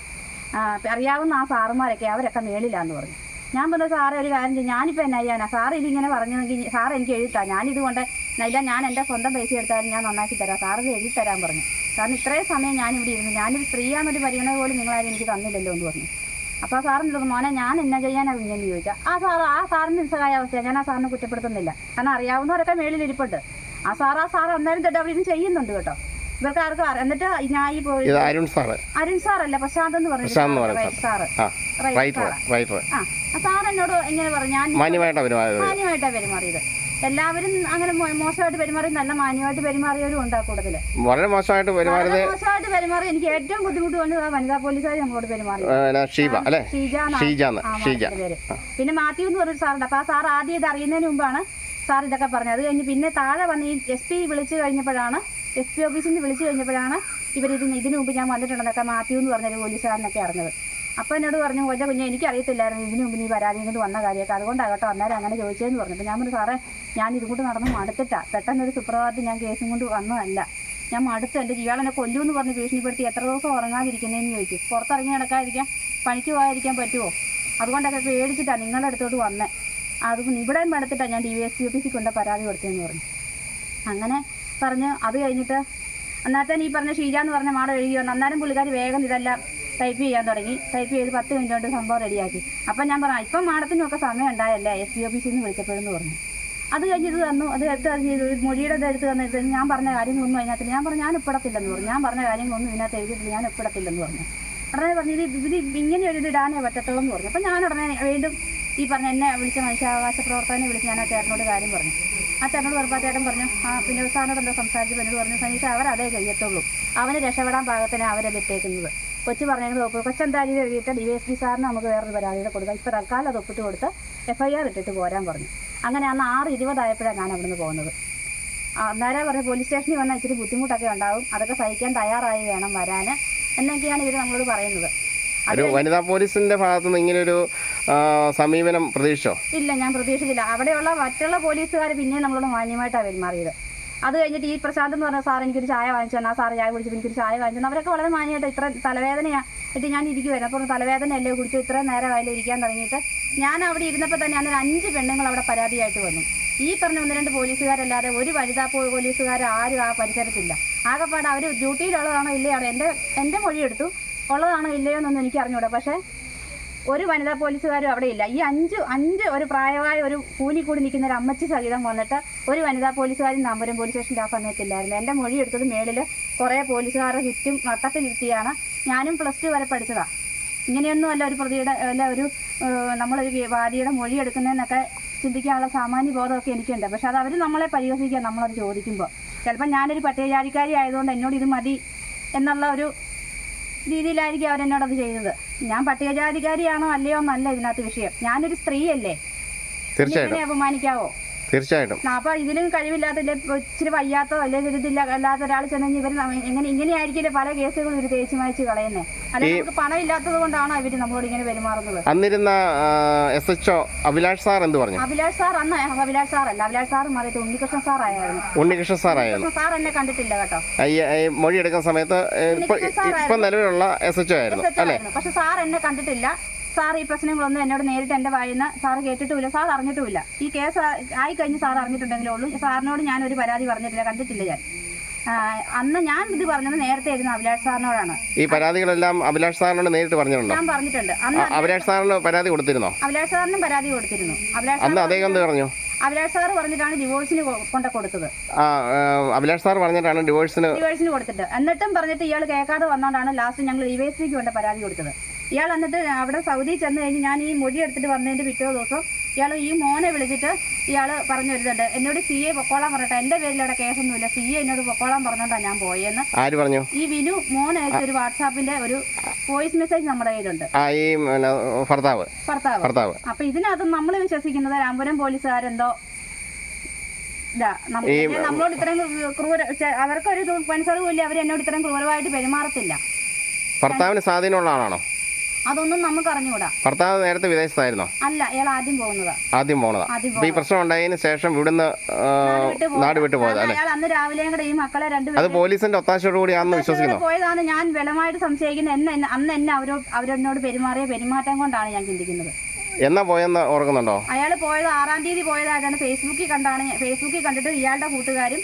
അറിയാവുന്ന ആ സാറുമാരൊക്കെ അവരൊക്കെ മേളിലാന്ന് പറഞ്ഞു. ഞാൻ പറഞ്ഞു സാറേ ഒരു കാര്യം ചെയ്യും. ഞാനിപ്പോൾ എന്നാ ചെയ്യാനാ? സാർ ഇതിങ്ങനെ പറഞ്ഞെങ്കിൽ സാർ എനിക്ക് എഴുതിത്താ. ഞാനിത് കൊണ്ട് ഇല്ല ഞാൻ എന്റെ സ്വന്തം പൈസ എടുത്താലും ഞാൻ നന്നാക്കി തരാം. ഇത് എഴുതി തരാൻ പറഞ്ഞു. കാരണം ഇത്രയും സമയം ഞാനിവിടെ ഇരുന്നു. ഞാനൊരു സ്ത്രീയാണെന്നൊരു പരിഗണന പോലും നിങ്ങളാരും എനിക്ക് തന്നില്ലല്ലോ എന്ന് പറഞ്ഞു. അപ്പോൾ ആ സാറിന്റെ അടുത്ത് മോനെ ഞാൻ എന്നാ ചെയ്യാനാണ് കുഞ്ഞെന്ന് ചോദിച്ചാൽ ആ സാറ് ആ സാറിന് നിസ്സഹായ അവസ്ഥയാണ് ഞാൻ ആ സാറിനെ കുറ്റപ്പെടുത്തുന്നില്ല. കാരണം അറിയാവുന്നവരൊക്കെ മേളിൽ ഇരിപ്പുണ്ട്. ആ സാർ ആ സാർ അന്നേരം തൊട്ട് അവിടെ ഇരുന്ന് ചെയ്യുന്നുണ്ട് കേട്ടോ. ഇവർക്ക് ആർക്കും എന്നിട്ട് ഞാൻ ഈ അരുൺ സാറ്. അരുൺ സാറല്ല പ്രശാന്ത് എന്ന് പറഞ്ഞു സാറ് ആ സാർ എന്നോട് എങ്ങനെ പറഞ്ഞു ഞാൻ മാന്യമായിട്ടാണ് പെരുമാറിയത്. എല്ലാവരും അങ്ങനെ മോശമായിട്ട് പെരുമാറി നല്ല മാന്യമായിട്ട് പെരുമാറിയവരും ഉണ്ട് ആ കൂട്ടത്തിൽ. വളരെ മോശമായിട്ട് പെരുമാറിയത് മോശമായിട്ട് പെരുമാറി. എനിക്ക് ഏറ്റവും ബുദ്ധിമുട്ട് കൊണ്ട് ആ വനിതാ പോലീസുകാർ നമ്മളോട് പെരുമാറി. ഷീബ അല്ലേ? ഷീജ. ഷീജ പിന്നെ മാത്യു എന്ന് പറഞ്ഞൊരു സാറുണ്ട്. അപ്പൊ ആ സാർ ആദ്യം ഇത് അറിയുന്നതിന് മുമ്പാണ് സാർ ഇതൊക്കെ പറഞ്ഞത്. അത് കഴിഞ്ഞ് പിന്നെ താഴെ വന്ന് ഈ എസ് പി വിളിച്ചു കഴിഞ്ഞപ്പോഴാണ് എസ് പി ഓഫീസിൽ നിന്ന് വിളിച്ചു കഴിഞ്ഞപ്പോഴാണ് ഇവർ ഇതിന് ഇതിനു മുമ്പ് ഞാൻ വന്നിട്ടുണ്ടെന്നൊക്കെ മാത്യു എന്ന് പറഞ്ഞൊരു പോലീസുകാരനൊക്കെ അറിഞ്ഞത്. അപ്പോൾ എന്നോട് പറഞ്ഞു കൊച്ച കുഞ്ഞെ എനിക്കറിയത്തില്ലായിരുന്നു ഇതിനു മുമ്പ് നീ പരാതി ഇങ്ങോട്ട് വന്ന കാര്യമൊക്കെ. അതുകൊണ്ടാകട്ടോ അന്നേരം അങ്ങനെ ചോദിച്ചതെന്ന് പറഞ്ഞു. അപ്പോൾ ഞാൻ പറഞ്ഞു സാറേ ഞാൻ ഇതുകൊണ്ട് നടന്ന് മടുത്തിട്ടാ. പെട്ടെന്നൊരു സുപ്രഭാതത്തിൽ ഞാൻ കേസും കൊണ്ട് വന്നതല്ല. ഞാൻ മടുത്ത്. എന്റെ ജീവാളെന്നെ കൊല്ലു എന്ന് പറഞ്ഞ് ഭീഷണിപ്പെടുത്തി എത്ര ദിവസം ഉറങ്ങാതിരിക്കുന്നതെന്ന് ചോദിച്ചു. പുറത്തിറങ്ങി നടക്കാതിരിക്കാൻ പണിക്ക് പോകാതിരിക്കാൻ പറ്റുമോ അതുകൊണ്ടൊക്കെ പേടിച്ചിട്ടാണ് നിങ്ങളുടെ അടുത്തോട്ട് വന്നേ. അത് ഇവിടെ മടുത്തിട്ടാണ് ഞാൻ ഡി വി എസ് സി ഓഫീസിൽ കൊണ്ട് പരാതി കൊടുത്തതെന്ന് പറഞ്ഞു. അങ്ങനെ പറഞ്ഞ് അത് കഴിഞ്ഞിട്ട് അന്നേരത്തെ നീ പറഞ്ഞ ഷീജ എന്ന് പറഞ്ഞ മാഡം എഴുതി വന്നു അന്നേരം പുള്ളിക്കാർ വേഗം ഇതെല്ലാം ടൈപ്പ് ചെയ്യാൻ തുടങ്ങി. ടൈപ്പ് ചെയ്ത് പത്ത് മിനിറ്റ് കൊണ്ട് സംഭവം റെഡിയാക്കി അപ്പം ഞാൻ പറഞ്ഞു ഇപ്പം മാഡത്തിനൊക്കെ സമയം ഉണ്ടായല്ലേ? എസ് പി ഓഫീസിൽ നിന്ന് വിളിച്ചപ്പോഴെന്ന് പറഞ്ഞു. അത് കഴിഞ്ഞ് ഇത് തന്നു. അത് എടുത്ത് അത് ഒരു മൊഴിയുടെ ഇത് എടുത്ത് തന്നിട്ട് ഞാൻ പറഞ്ഞ കാര്യങ്ങളൊന്നും അതിനകത്ത് ഞാൻ പറഞ്ഞു ഞാൻ ഒപ്പിടത്തില്ലെന്ന് പറഞ്ഞു. ഞാൻ പറഞ്ഞ കാര്യങ്ങളൊന്നും ഇതിനകത്ത് എഴുതിയിട്ടില്ല. ഞാൻ ഒപ്പിടത്തില്ലെന്ന് പറഞ്ഞു. ഉടനെ പറഞ്ഞു ഇത് ഇങ്ങനെ ഒരു ഇടാനേ പറ്റത്തുള്ളൂ എന്ന് പറഞ്ഞു. അപ്പം ഞാൻ ഉടനെ വീണ്ടും ഈ പറഞ്ഞ എന്നെ വിളിച്ച മനുഷ്യാവകാശ പ്രവർത്തകനെ വിളിച്ച് ഞാൻ ആ ചേട്ടനോട് കാര്യം പറഞ്ഞു. ആ ചേട്ടനോട് പറഞ്ഞപ്പോൾ ചേട്ടൻ പറഞ്ഞു ആ പിന്നെ സാറിനോട് എന്തോ സംസാരിച്ച് എന്നോട് പറഞ്ഞു സനീഷ അവരതേ ചെയ്യത്തുള്ളൂ. അവന് രക്ഷപ്പെടാൻ പാകത്തിന് അവരെ വിട്ടേക്കുന്നത് കൊച്ചു പറഞ്ഞതിന് ഒപ്പ് കൊച്ചെന്തായാലും എഴുതിയിട്ട് ഡി എസ് പി സാറിന് നമുക്ക് വേറൊരു പരാതിയുടെ കൊടുക്കാം. ഇപ്പോൾ തൽക്കാലം അത് ഒപ്പിട്ട് കൊടുത്ത് എഫ് ഐ ആർ ഇട്ടിട്ട് പോരാൻ പറഞ്ഞു. അങ്ങനെ അന്ന് ആറ് ഇരുപതായപ്പോഴാണ് ഞാൻ അവിടുന്ന് പോകുന്നത്. അന്നേരം പറഞ്ഞ പോലീസ് സ്റ്റേഷനിൽ വന്നാൽ ഇച്ചിരി ബുദ്ധിമുട്ടൊക്കെ ഉണ്ടാവും. അതൊക്കെ സഹിക്കാൻ തയ്യാറായി വേണം വരാൻ എന്നൊക്കെയാണ് ഇവർ നമ്മളോട് പറയുന്നത്. ഒരു വനിതാ പോലീസിന്റെ ഭാഗത്തു നിന്ന് ഇങ്ങനെ ഒരു സമീപനം പ്രതീക്ഷിച്ചോ? ഇല്ല ഞാൻ പ്രതീക്ഷിച്ചില്ല. അവിടെയുള്ള മറ്റുള്ള പോലീസുകാർ പിന്നെയും നമ്മളോട് മാന്യമായിട്ടാണ് പെരുമാറിയത്. അത് കഴിഞ്ഞിട്ട് ഈ പ്രശാന്ത് എന്ന് പറഞ്ഞ സാർ എനിക്കൊരു ചായ വാങ്ങിച്ചു തന്നെ. ആ സാർ ചായ കുടിച്ചു എനിക്കൊരു ചായ വാങ്ങിച്ചു അവരൊക്കെ വളരെ മാന്യമായിട്ട് ഇത്ര തലവേദനയാണ് എന്നിട്ട് ഞാൻ ഇരിക്കുവായിരുന്നു. അപ്പോൾ തലവേദനയല്ലേ കുടിച്ചു ഇത്ര നേരം അതിൽ ഇരിക്കാൻ തുടങ്ങിയിട്ട് ഞാൻ അവിടെ ഇരുന്നപ്പോൾ തന്നെ അന്നേരം അഞ്ച് പെണ്ണുങ്ങൾ അവിടെ പരാതിയായിട്ട് വന്നു. ഈ പറഞ്ഞ ഒന്ന് രണ്ട് പോലീസുകാരല്ലാതെ ഒരു വനിതാ പോലീസുകാർ ആരും ആ പരിസരത്തില്ല. ആകെപ്പാട് അവർ ഡ്യൂട്ടിയിലുള്ളതാണോ ഇല്ലയാണോ എന്റെ എന്റെ മൊഴിയെടുത്തു. ഉള്ളതാണോ ഇല്ലയോ എന്നൊന്നും എനിക്ക് അറിഞ്ഞൂടാ പക്ഷേ ഒരു വനിതാ പോലീസുകാരും അവിടെ ഇല്ല. ഈ അഞ്ച് അഞ്ച് ഒരു പ്രായമായ ഒരു കൂലി കൂടി നിൽക്കുന്ന ഒരു അമ്മച്ചി സഹിതം വന്നിട്ട് ഒരു വനിതാ പോലീസുകാരും നമ്പരം പോലീസ് സ്റ്റേഷന്റെ ആ സമയത്തില്ലായിരുന്നു. എന്റെ മൊഴി എടുത്തത് മേളിൽ കുറേ പോലീസുകാരുടെ ചുറ്റും വട്ടത്തിലിരുത്തിയാണ് ഞാനും പ്ലസ് ടു വരെ പഠിച്ചതാണ് ഇങ്ങനെയൊന്നും അല്ല ഒരു പ്രതിയുടെ അല്ല ഒരു നമ്മളൊരു വാദിയുടെ മൊഴി എടുക്കുന്നതെന്നൊക്കെ ചിന്തിക്കാനുള്ള സാമാന്യ ബോധമൊക്കെ എനിക്കുണ്ട്. പക്ഷെ അത് അവർ നമ്മളെ പരിഹസിക്കുക നമ്മളത് ചോദിക്കുമ്പോൾ ചിലപ്പോൾ ഞാനൊരു പട്ടികജാതിക്കാരി ആയതുകൊണ്ട് എന്നോട് ഇത് മതി എന്നുള്ള ഒരു രീതിയിലായിരിക്കും അവരെന്നോടത് ചെയ്തത്. ഞാൻ പട്ടികജാതിക്കാരിയാണോ അല്ലയോ എന്നല്ല ഇതിനകത്ത് വിഷയം. ഞാനൊരു സ്ത്രീയല്ലേ. തീർച്ചയായിട്ടും. അപമാനിക്കാവോ? തീർച്ചയായിട്ടും. അപ്പൊ ഇതിലും കഴിവില്ലാത്ത ഒത്തിരി ഇച്ചിരി വയ്യാത്തോ അല്ലെങ്കിൽ ഇതില്ല അല്ലാത്ത ഒരാൾ ചെന്നു ഇവർ ഇവർ എങ്ങനെ ഇങ്ങനെയായിരിക്കില്ലേ പല കേസുകളും ഇവർ തേച്ച് മായച്ച് കളയുന്നത് അല്ലെങ്കിൽ നമുക്ക് പണം ഇല്ലാത്തത് കൊണ്ടാണോ ഇവർ നമ്മളോട് ഇങ്ങനെ പെരുമാറുന്നത്? അന്നിരുന്ന S H O Abhilash sir എന്ത് പറഞ്ഞു? അഭിലാഷ് സാർ അന്ന് അഭിലാഷ് സാർ അല്ല അഭിലാഷ് സാർ മറിയത്ത് ഉണ്ണികൃഷ്ണൻ സാർ ആയിരുന്നു ഉണ്ണികൃഷ്ണൻ സാർ ആയിരുന്നു സാർ എന്നെ കണ്ടിട്ടില്ല കേട്ടോ. മൊഴി എടുക്കുന്ന സമയത്ത് ഇപ്പൊ നിലവിലുള്ള എസ് എച്ച് ഒ ആയിരുന്നു. പക്ഷെ സാർ എന്നെ കണ്ടിട്ടില്ല. സാർ ഈ പ്രശ്നങ്ങളൊന്നും എന്നോട് നേരിട്ട് എന്റെ വായിന്ന് സാർ കേട്ടിട്ടുമില്ല. സാർ അറിഞ്ഞിട്ടുമില്ല. ഈ കേസ് ആയി കഴിഞ്ഞ് സാർ അറിഞ്ഞിട്ടുണ്ടെങ്കിലേ ഉള്ളൂ. സാറിനോട് ഞാൻ ഒരു പരാതി പറഞ്ഞിട്ടില്ല. കണ്ടിട്ടില്ല ഞാൻ. അന്ന് ഞാൻ ഇത് പറഞ്ഞത് നേരത്തെ ആയിരുന്നു അഭിലാഷ് സാറിനോടാണ്. ഈ പരാതികളെല്ലാം അഭിലാഷ് സാറിനോട് നേരിട്ട് പറഞ്ഞിട്ടുണ്ട്? ഞാൻ പറഞ്ഞിട്ടുണ്ട്. അന്ന് അഭിലാഷ് സാറിന് പരാതി കൊടുത്തിരുന്നോ? അഭിലാഷ് സാറിനും പരാതി കൊടുത്തിരുന്നു. അഭിലാഷ് അന്ന് അദ്ദേഹം എന്ത് പറഞ്ഞു? അഭിലാഷ് സാർ പറഞ്ഞിട്ടാണ് ഡിവോഴ്സിന് കൊണ്ട കൊടുത്തത്. അഭിലാഷ് സാർ പറഞ്ഞിട്ടാണ് ഡിവോഴ്സിന് ഡിവോഴ്സിന് കൊടുത്തിട്ട്. എന്നിട്ടും പറഞ്ഞിട്ട് ഇയാൾ കേൾക്കാതെ വന്നോണ്ടാണ് ലാസ്റ്റ് ഞങ്ങൾ ഡിവൈസിക്ക് കൊണ്ട് പരാതി കൊടുത്തത്. ഇയാൾ എന്നിട്ട് അവിടെ സൗദി ചെന്ന് കഴിഞ്ഞ് ഞാൻ ഈ മൊഴി എടുത്തിട്ട് വന്നതിന്റെ പിറ്റേ ദിവസം ഇയാൾ ഈ മോനെ വിളിച്ചിട്ട് ഇയാൾ പറഞ്ഞു വരുന്നുണ്ട് എന്നോട് സി എ പൊക്കോളാൻ പറഞ്ഞിട്ട്. എന്റെ പേരിൽ അവിടെ കേസൊന്നുമില്ല. സി എ എന്നോട് പൊക്കോളാൻ പറഞ്ഞോണ്ടാ ഞാൻ പോയെന്ന്. ആര് പറഞ്ഞു? ഈ വിനു മോൻ അയച്ച ഒരു വാട്സാപ്പിന്റെ ഒരു വോയിസ് മെസ്സേജ് നമ്മുടെ കയ്യിലുണ്ട്. ഭർത്താവ്. ഭർത്താവ്. അപ്പൊ ഇതിനകത്ത് നമ്മൾ വിശ്വസിക്കുന്നത് രാമപുരം പോലീസുകാരെന്തോ നമ്മളോട് ഇത്രയും ക്രൂര അവർക്കൊരു മനസ്സറിവില്ല അവർ എന്നോട് ഇത്രയും ക്രൂരമായിട്ട് പെരുമാറത്തില്ല. ഭർത്താവിന് സ്വാധീനമുള്ള ആളാണോ? അതൊന്നും നമുക്ക് അറിഞ്ഞുകൂടാ ഭർത്താവ് നേരത്തെ വിദേശത്തായിരുന്നോ? അല്ല ഇയാൾ ആദ്യം പോകുന്നതാ. ആദ്യം പോണതാ. ആദ്യം അപ്പൊ ഈ പ്രശ്നം ഉണ്ടായതിന് ശേഷം ഇവിടുന്ന് ആ, നാട് വിട്ടു പോയത്. അല്ലെ? അയാൾ അന്ന് രാവിലെ കൂടെ ഈ മക്കളെ അത് രണ്ടുപേരും പോലീസിന്റെ ഒത്താശയോട് കൂടി ആണെന്ന് വിശ്വസിക്കുന്നു. പോയതാണ് ഞാൻ ബലമായിട്ട് സംശയിക്കുന്നത് എന്നെ എന്നെ- അന്ന് എന്നെ അവരോ അവരെന്നോട് പെരുമാറിയ പെരുമാറ്റം കൊണ്ടാണ് ഞാൻ ചിന്തിക്കുന്നത്. എന്നാ പോയെന്ന് ഓർക്കുന്നുണ്ടോ? അയാൾ പോയത് ആറാം തീയതി പോയതായിട്ടാണ് ഫേസ്ബുക്കിൽ കണ്ടാണ് ഞാൻ- ഫേസ്ബുക്കിൽ കണ്ടിട്ട് ഇയാളുടെ കൂട്ടുകാരും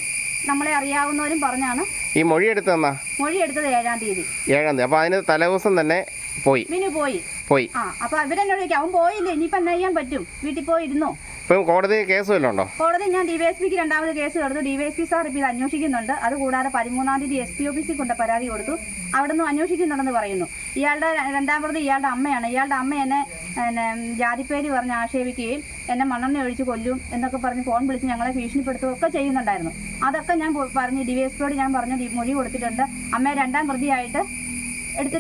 നമ്മളെ അറിയാവുന്നവരും പറഞ്ഞാണ്. ഈ മൊഴി എടുത്തെന്നാ മൊഴി എടുത്തത് ഏഴാം തീയതി. ഏഴാം തീയതി. അപ്പൊ അതിന് തലേദിവസം തന്നെ പോയി. മിനു പോയി. പോയി. ആ അപ്പൊ അവരെന്നോട് ചോദിക്കും അവൻ പോയില്ലേ? ഇനിയിപ്പോ എന്നാ ചെയ്യാൻ പറ്റും? വീട്ടിൽ പോയിരുന്നോ? ഇപ്പം കോടതി കേസ് വല്ലതും ഉണ്ടോ? കോടതി ഞാൻ ഡിവൈഎസ്പിക്ക് രണ്ടാമത് കേസ് കൊടുത്തു. ഡിവൈഎസ്പി സാർ ഇപ്പൊ ഇത് അന്വേഷിക്കുന്നുണ്ട്. അതുകൂടാതെ പതിമൂന്നാം തീയതി എസ് പി ഓഫീസിൽ കൊണ്ട് പരാതി കൊടുത്തു. അവിടെ നിന്ന് അന്വേഷിക്കുന്നുണ്ടെന്ന് പറയുന്നു. ഇയാളുടെ രണ്ടാമത് ഇയാളുടെ അമ്മയാണ്. ഇയാളുടെ അമ്മ എന്നെ എന്നെ ജാതിപ്പേര് പറഞ്ഞ് ആക്ഷേപിക്കുകയും എന്നെ മണ്ണെണ്ണ ഒഴിച്ച് കൊല്ലും എന്നൊക്കെ പറഞ്ഞ് ഫോൺ വിളിച്ച് ഞങ്ങളെ ഭീഷണിപ്പെടുത്തുകയും ഒക്കെ ചെയ്യുന്നുണ്ടായിരുന്നു. അതൊക്കെ ഞാൻ പറഞ്ഞ് ഡിവൈഎസ്പിയോട് ഞാൻ പറഞ്ഞു മൊഴി കൊടുത്തിട്ടുണ്ട്. അമ്മയെ രണ്ടാം പ്രതിയായിട്ട്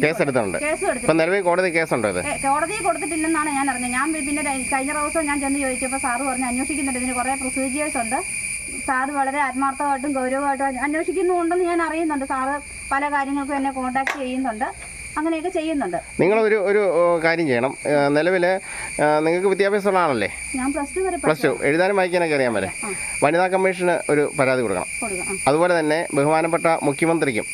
കേസ് എടുത്തിട്ടുണ്ട്. കേസ് ഇപ്പൊ നിലവിൽ കോടതി കേസുണ്ടോ ഇത്? കോടതിയിൽ കൊടുത്തിട്ടില്ലെന്നാണ് ഞാൻ അറിഞ്ഞത്. ഞാൻ പിന്നെ കഴിഞ്ഞ ദിവസം ഞാൻ ചെന്ന് ചോദിച്ചപ്പോൾ സാറ് പറഞ്ഞു അന്വേഷിക്കുന്നുണ്ട്. ഇതിന് കുറേ പ്രൊസീജിയേഴ്സ് ഉണ്ട്. സാറ് വളരെ ആത്മാർത്ഥമായിട്ടും ഗൗരവമായിട്ടും അന്വേഷിക്കുന്നുണ്ടെന്ന് ഞാൻ അറിയുന്നുണ്ട്. സാറ് പല കാര്യങ്ങൾക്കും എന്നെ കോൺടാക്ട് ചെയ്യുന്നുണ്ട്. അങ്ങനെയൊക്കെ ചെയ്യുന്നുണ്ട്. നിങ്ങൾ ഒരു ഒരു കാര്യം ചെയ്യണം. നിലവിൽ നിങ്ങൾക്ക് വിദ്യാഭ്യാസമുള്ള ആളല്ലേ? ഞാൻ പ്ലസ് ടു വരെ പ്ലസ് ടു എഴുതാനും വായിക്കാനൊക്കെ അറിയാൻ വരെ. വനിതാ കമ്മീഷന് ഒരു പരാതി കൊടുക്കണം. കൊടുക്കാം അതുപോലെ തന്നെ ബഹുമാനപ്പെട്ട മുഖ്യമന്ത്രിക്കും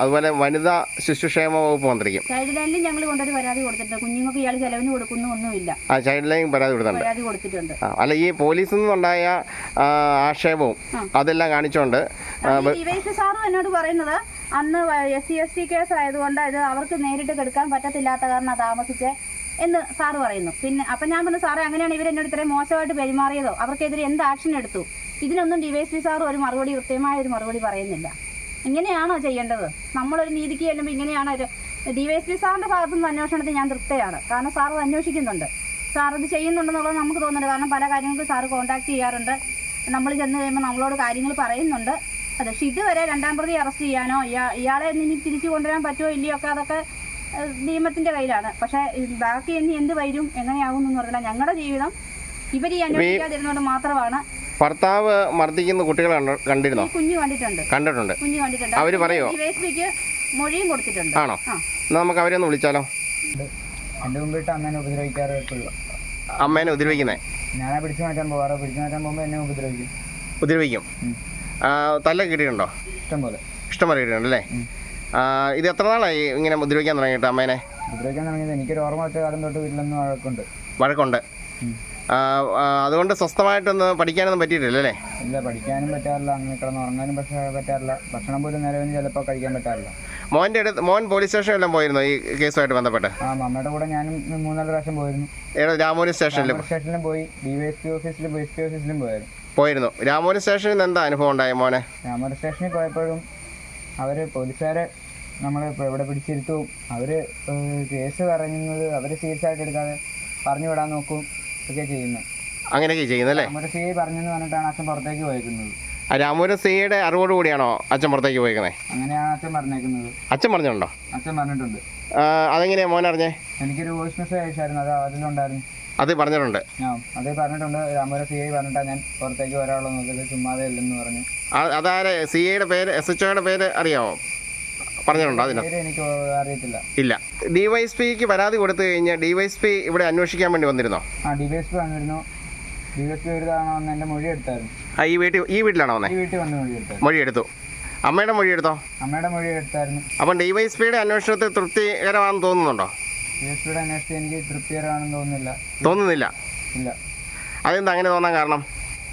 അതുപോലെ വനിതാ ശിശുക്ഷേമ വകുപ്പ് മന്ത്രിക്കും. ചൈൽഡ് ലൈനിലും ഞങ്ങൾ കൊണ്ടൊരു പരാതി കൊടുത്തിട്ടുണ്ട്. കുഞ്ഞുങ്ങൾക്ക് ഇയാൾ ചെലവിന് കൊടുക്കുന്ന ഒന്നുമില്ല. ആ ചൈൽഡ് ലൈൻ പരാതി കൊടുത്തിട്ടുണ്ട്. പരാതി കൊടുത്തിട്ടുണ്ട്. ആ, അല്ല ഈ പോലീസിൽ നിന്നുണ്ടായ ആ, ആക്ഷേപവും അതെല്ലാം കാണിച്ചുകൊണ്ട് ഡിവൈസ് സാറും എന്നോട് പറയുന്നത് അന്ന് S C S T case ആയതുകൊണ്ട് ഇത് അവർക്ക് നേരിട്ട് കെടുക്കാൻ പറ്റത്തില്ലാത്ത കാരണം താമസിച്ചേ എന്ന് സാറ് പറയുന്നു. പിന്നെ അപ്പം ഞാൻ പറഞ്ഞു സാറേ അങ്ങനെയാണ് ഇവർ എന്നോട് ഇത്രയും മോശമായിട്ട് പെരുമാറിയതോ? അവർക്കെതിരെ എന്ത് ആക്ഷൻ എടുത്തു? ഇതിനൊന്നും ഡിവൈസ് സാറും ഒരു മറുപടി കൃത്യമായ ഒരു മറുപടി പറയുന്നില്ല. ഇങ്ങനെയാണോ ചെയ്യേണ്ടത്? നമ്മളൊരു നീതിക്ക് ചെല്ലുമ്പോൾ ഇങ്ങനെയാണോ ഒരു ഡിവൈസ് പി സാറിന്റെ ഭാഗത്തുനിന്ന് അന്വേഷണത്തിൽ ഞാൻ തൃപ്തയാണ്. കാരണം സാർ അന്വേഷിക്കുന്നുണ്ട്. സാർ അത് ചെയ്യുന്നുണ്ടെന്നുള്ളത് നമുക്ക് തോന്നുന്നുണ്ട്. കാരണം പല കാര്യങ്ങൾക്കും സാർ കോൺടാക്ട് ചെയ്യാറുണ്ട്. നമ്മൾ ചെന്ന് കഴിയുമ്പോൾ നമ്മളോട് കാര്യങ്ങൾ പറയുന്നുണ്ട്. അതെ പക്ഷെ ഇതുവരെ രണ്ടാം പ്രതി അറസ്റ്റ് ചെയ്യാനോ ഇയാ ഇയാളെ ഇനി തിരിച്ചു കൊണ്ടുവരാൻ പറ്റുമോ ഇല്ലയോ ഒക്കെ അതൊക്കെ നിയമത്തിന്റെ കയ്യിലാണ്. പക്ഷെ ബാക്കി ഇനി എന്ത് വരും എങ്ങനെയാവും എന്ന് പറഞ്ഞാൽ ഞങ്ങളുടെ ജീവിതം ഇവർ ഈ മാത്രമാണ് ഭർത്താവ് മർദ്ദിക്കുന്ന കുട്ടികളെ കണ്ട- കണ്ടിരുന്നോ? കുഞ്ഞു കണ്ടിട്ടുണ്ട്. കണ്ടിട്ടുണ്ട്. കുഞ്ഞു കണ്ടിട്ടുണ്ട്. അവർ പറയോ? മൊഴിയും കൊടുത്തിട്ടുണ്ട്. ആണോ? ആ. നമുക്ക് അവരെ ഒന്ന് വിളിച്ചാലോ? ഉണ്ട്. എന്റെ മുമ്പിട്ട് അമ്മേനെ ഉപദ്രവിക്കാറ് എപ്പോഴും അമ്മേനെ ഉപദ്രവിക്കുന്നേ? ഞാനാ പിടിച്ചു മാറ്റാൻ പോകാറ് പിടിച്ചു മാറ്റാൻ പോകുമ്പോൾ എന്നെ ഉപദ്രവിക്കും. ഉപദ്രവിക്കും. ഉം. ആ, തല്ല കിട്ടിയിട്ടുണ്ടോ? ഇഷ്ടംപോലെ ഇഷ്ടംപോലെ ഇഷ്ടം പോലെ കിട്ടിയിട്ടുണ്ട് അല്ലേ. ആ, ഇത് എത്ര നാളായി ഇങ്ങനെ ഉപദ്രവിക്കാൻ തുടങ്ങിയിട്ട് അമ്മേനെ? ഉപദ്രവിക്കാൻ തുടങ്ങിയത് എനിക്കൊരു ഓർമ്മ വെച്ച കാലം തൊട്ട് വീട്ടിലൊന്നും വഴക്കുണ്ട്. വഴക്കുണ്ട്. ഉം. അതുകൊണ്ട് സ്വസ്ഥമായിട്ടൊന്ന് പഠിക്കാനൊന്നും പറ്റിയിട്ടില്ല അല്ലേ? ഇല്ല പഠിക്കാനും പറ്റാറില്ല. അങ്ങനെ കിടന്ന് ഉറങ്ങാനും പക്ഷേ പറ്റാറില്ല. ഭക്ഷണം പോലും നിലവിൽ ചിലപ്പോൾ കഴിക്കാൻ പറ്റാറില്ല. മോന്റെ അടുത്ത് മോൻ പോലീസ് സ്റ്റേഷൻ എല്ലാം പോയിരുന്നു ഈ കേസുമായിട്ട് ബന്ധപ്പെട്ട്? ആ മമ്മയുടെ കൂടെ ഞാനും മൂന്നാൽ പ്രാവശ്യം പോയിരുന്നു. ഏതാ രാമോലി സ്റ്റേഷനിലും സ്റ്റേഷനിലും പോയി. ഡി വൈ എസ് പി ഓഫീസിലും ബി എസ് പി ഓഫീസിലും പോയായിരുന്നു. പോയിരുന്നു. രാമോലി സ്റ്റേഷനിൽ നിന്ന് എന്താ അനുഭവം ഉണ്ടായ മോനെ? രാമോലി സ്റ്റേഷനിൽ പോയപ്പോഴും അവർ പോലീസുകാരെ നമ്മൾ ഇപ്പോൾ എവിടെ പിടിച്ചിരുത്തും. അവർ കേസ് പറയുന്നത് അവർ സീരിയസ് ആയിട്ട് എടുക്കാതെ പറഞ്ഞു വിടാൻ നോക്കും. ഒക്കെ ചെയ്യുന്നത് അങ്ങനെയൊക്കെ ചെയ്യുന്നല്ലേ? രാമപുര സി ഐ പറഞ്ഞെന്ന് പറഞ്ഞിട്ടാണ് അച്ഛൻ പുറത്തേക്ക് പോയേക്കുന്നത്. ആ രാമൂര് സിയുടെ അറിവോട് കൂടിയാണോ അച്ഛൻ പുറത്തേക്ക് പോയിക്കുന്നത് അങ്ങനെയാണ് അച്ഛൻ പറഞ്ഞേക്കുന്നത്. അച്ഛൻ പറഞ്ഞിട്ടുണ്ടോ? അച്ഛൻ പറഞ്ഞിട്ടുണ്ട്. അതെങ്ങനെയാ മോൻ അറിഞ്ഞേ? എനിക്കൊരു വോയിസ് മെസ്സേജ് അയച്ചായിരുന്നു അത് അതിലുണ്ടായിരുന്നു. അത് പറഞ്ഞിട്ടുണ്ട്. ആ അത് പറഞ്ഞിട്ടുണ്ട് രാമപുര സി ഐ പറഞ്ഞിട്ടാണ് ഞാൻ പുറത്തേക്ക് വരാനുള്ള നോക്കിയത് ചുമ്മാതെ ഇല്ലെന്ന് പറഞ്ഞു. അതാരെ സി ഐയുടെ പേര് എസ് എച്ച് ഒയുടെ പേര് അറിയാമോ പറഞ്ഞിട്ടുണ്ടോ പേര് എനിക്ക് അറിയത്തില്ല. ഇല്ല. ഡിവൈഎസ്പിക്ക് പരാതി കൊടുത്തു കഴിഞ്ഞാൽ ഡി വൈ എസ് പി ഇവിടെ അന്വേഷിക്കാൻ വേണ്ടി വന്നിരുന്നോ? ആ ഡി വി എസ് പി വന്നിരുന്നു. ഡി വി എസ് പി ഒരു തവണ വന്ന് എന്റെ മൊഴി എടുത്തായിരുന്നു. ആ ഈ വീട്ടിൽ ഈ വീട്ടിലാണോ വന്നേ? ഈ വീട്ടിൽ വന്ന് മൊഴി എടുത്തായിരുന്നു. മൊഴി എടുത്തു. അമ്മയുടെ മൊഴി എടുത്തോ? അമ്മയുടെ മൊഴി എടുത്തായിരുന്നു. അപ്പം ഡിവൈഎസ്പിയുടെ അന്വേഷണത്തിൽ തൃപ്തികരമാണെന്ന് തോന്നുന്നുണ്ടോ? ഡിവൈഎസ്പിയുടെ എസ് പിയുടെ എനിക്ക് തൃപ്തികരമാണെന്ന് തോന്നുന്നില്ല. തോന്നുന്നില്ല. ഇല്ല. അതെന്താ അങ്ങനെ തോന്നാൻ കാരണം?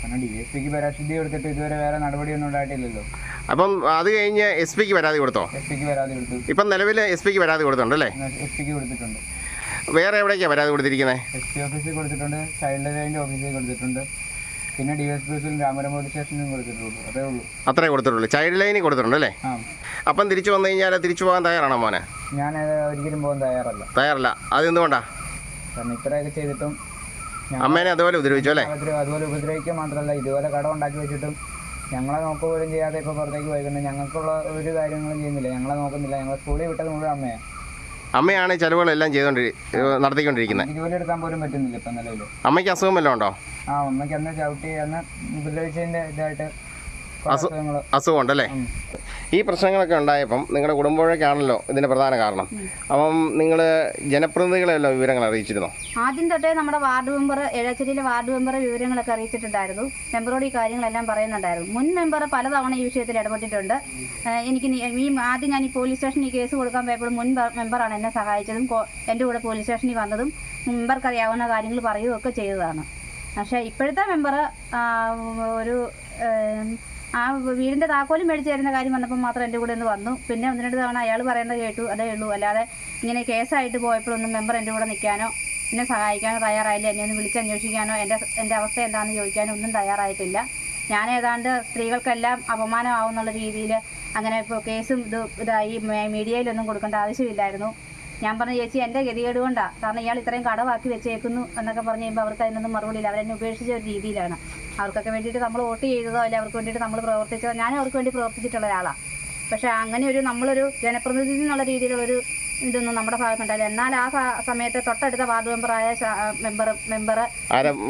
കാരണം ഡി എസ് പിക്ക് പരാശുദ്ധി കൊടുത്തിട്ട് ഇതുവരെ വേറെ നടപടിയൊന്നും ഉണ്ടായിട്ടില്ലല്ലോ. അപ്പം അത് കഴിഞ്ഞ് എസ് പിക്ക് പരാതി കൊടുത്തോ? എസ് പിക്ക് പരാതി കൊടുത്തു. ഇപ്പം നിലവിൽ എസ് പിക്ക് പരാതി കൊടുത്തിട്ടുണ്ടല്ലേ എസ് പിക്ക് കൊടുത്തിട്ടുണ്ട്. വേറെ എവിടേക്കാണ് പരാതി കൊടുത്തിരിക്കുന്നത് എസ് പി ഓഫീസിൽ കൊടുത്തിട്ടുണ്ട് ചൈൽഡ് ലൈന്റെ ഓഫീസിൽ കൊടുത്തിട്ടുണ്ട്. പിന്നെ ഡി എസ് പി ഓഫീസിലും രാമരം പോലീസ് സ്റ്റേഷനിലും കൊടുത്തിട്ടുള്ളൂ അതേ ഉള്ളൂ. അത്രേ കൊടുത്തിട്ടുള്ളൂ. ചൈൽഡ് ലൈനിൽ കൊടുത്തിട്ടുണ്ട് അല്ലേ? ആ. അപ്പം തിരിച്ചു വന്നു കഴിഞ്ഞാൽ തിരിച്ചു പോകാൻ തയ്യാറാണോ മോനെ? ഞാൻ ഒരിക്കലും പോകാൻ തയ്യാറല്ല. തയ്യാറല്ല. അതെന്തുകൊണ്ടാ കാരണം ഇത്രയൊക്കെ ചെയ്തിട്ടും അമ്മേനെ അതുപോലെ ഉപദ്രവിച്ചു അല്ലേ? അതുപോലെ ഉപദ്രവിക്കുക മാത്രമല്ല ഇതുപോലെ കടം ഉണ്ടാക്കി വെച്ചിട്ടും ഞങ്ങളെ നോക്കുക പോലും ചെയ്യാതെ ഇപ്പോൾ പുറത്തേക്ക് പോയിക്കൊണ്ട് ഞങ്ങൾക്കുള്ള ഒരു കാര്യങ്ങളും ചെയ്യുന്നില്ല. ഞങ്ങളെ നോക്കുന്നില്ല. ഞങ്ങളെ സ്കൂളിൽ വിട്ടത് മുഴുവൻ അമ്മയാണ് അമ്മയാണ് ചെലവുകളെല്ലാം ചെയ്തുകൊണ്ടി നടത്തിക്കൊണ്ടിരിക്കുന്നത് ജോലി എടുക്കാൻ പോലും പറ്റുന്നില്ല ഇപ്പം നിലവിൽ അമ്മയ്ക്ക് അസുഖം വല്ലതും ഉണ്ടോ? ആ അമ്മയ്ക്ക് അന്ന് ചവിട്ടി അന്ന് ഉപദ്രവിച്ചതിന്റെ ഇതായിട്ട് അസുഖമുണ്ടല്ലേ? ഈ പ്രശ്നങ്ങളൊക്കെ ഉണ്ടായപ്പം നിങ്ങളുടെ കുടുംബവഴക്കാണല്ലോ ഇതിന്റെ പ്രധാന കാരണം. അപ്പം നിങ്ങൾ ജനപ്രതിനിധികളെല്ലാം വിവരങ്ങൾ അറിയിച്ചിരുന്നോ? ആദ്യം തൊട്ടേ നമ്മുടെ വാർഡ് മെമ്പർ എഴച്ചേരിയിലെ വാർഡ് മെമ്പർ വിവരങ്ങളൊക്കെ അറിയിച്ചിട്ടുണ്ടായിരുന്നു. മെമ്പറോട് ഈ കാര്യങ്ങളെല്ലാം പറയുന്നുണ്ടായിരുന്നു. മുൻ മെമ്പർ പലതവണ ഈ വിഷയത്തിൽ ഇടപെട്ടിട്ടുണ്ട്. എനിക്ക് ഈ ആദ്യം ഞാൻ ഈ പോലീസ് സ്റ്റേഷനിൽ ഈ കേസ് കൊടുക്കാൻ പോയപ്പോൾ മുൻ മെമ്പറാണ് എന്നെ സഹായിച്ചതും എന്റെ കൂടെ പോലീസ് സ്റ്റേഷനിൽ വന്നതും മെമ്പർക്ക് അറിയാവുന്ന കാര്യങ്ങൾ പറയുകയൊക്കെ ചെയ്തതാണ്. പക്ഷേ ഇപ്പോഴത്തെ മെമ്പർ ഒരു ആ വീടിന്റെ താക്കോലും മേടിച്ച് തരുന്ന കാര്യം വന്നപ്പോൾ മാത്രം എന്റെ കൂടെ ഒന്ന് വന്നു. പിന്നെ ഒന്ന് രണ്ട് തവണ അയാൾ പറയുന്നത് കേട്ടു. അതേ ഉള്ളൂ. അല്ലാതെ ഇങ്ങനെ കേസായിട്ട് പോയപ്പോഴൊന്നും മെമ്പർ എന്റെ കൂടെ നിൽക്കാനോ എന്നെ സഹായിക്കാനോ തയ്യാറായില്ല. എന്നെ ഒന്ന് വിളിച്ചന്വേഷിക്കാനോ എന്റെ എന്റെ അവസ്ഥ എന്താണെന്ന് ചോദിക്കാനോ ഒന്നും തയ്യാറായിട്ടില്ല. ഞാൻ ഏതാണ്ട് സ്ത്രീകൾക്കെല്ലാം അപമാനമാവുന്നുള്ള രീതിയിൽ അങ്ങനെ ഇപ്പോൾ കേസും ഇത് ഇതായി മീഡിയയിലൊന്നും കൊടുക്കേണ്ട ആവശ്യമില്ലായിരുന്നു. ഞാൻ പറഞ്ഞു ചേച്ചി എന്റെ ഗതികേട് കൊണ്ടാണ് കാരണം ഇയാൾ ഇത്രയും കടവാക്കി വെച്ചേക്കുന്നു എന്നൊക്കെ പറഞ്ഞു കഴിയുമ്പോൾ അവർക്ക് അതിനൊന്നും മറുപടിയില്ല. അവരെന്നെ ഉപേക്ഷിച്ച ഒരു രീതിയിലാണ്. അവർക്കൊക്കെ വേണ്ടിയിട്ട് നമ്മൾ വോട്ട് ചെയ്തതോ അല്ലെ അവർക്ക് വേണ്ടിയിട്ട് നമ്മൾ പ്രവർത്തിച്ചതോ ഞാൻ അവർക്ക് വേണ്ടി പ്രവർത്തിച്ചിട്ടുള്ള ഒരാളാണ് പക്ഷേ അങ്ങനെ ഒരു നമ്മളൊരു ജനപ്രതിനിധി എന്നുള്ള രീതിയിലുള്ളൊരു ഇതൊന്നും നമ്മുടെ ഭാഗത്തുണ്ടായില്ല. എന്നാൽ ആ സമയത്ത് തൊട്ടടുത്ത വാർഡ് മെമ്പറായ മെമ്പർ മെമ്പർ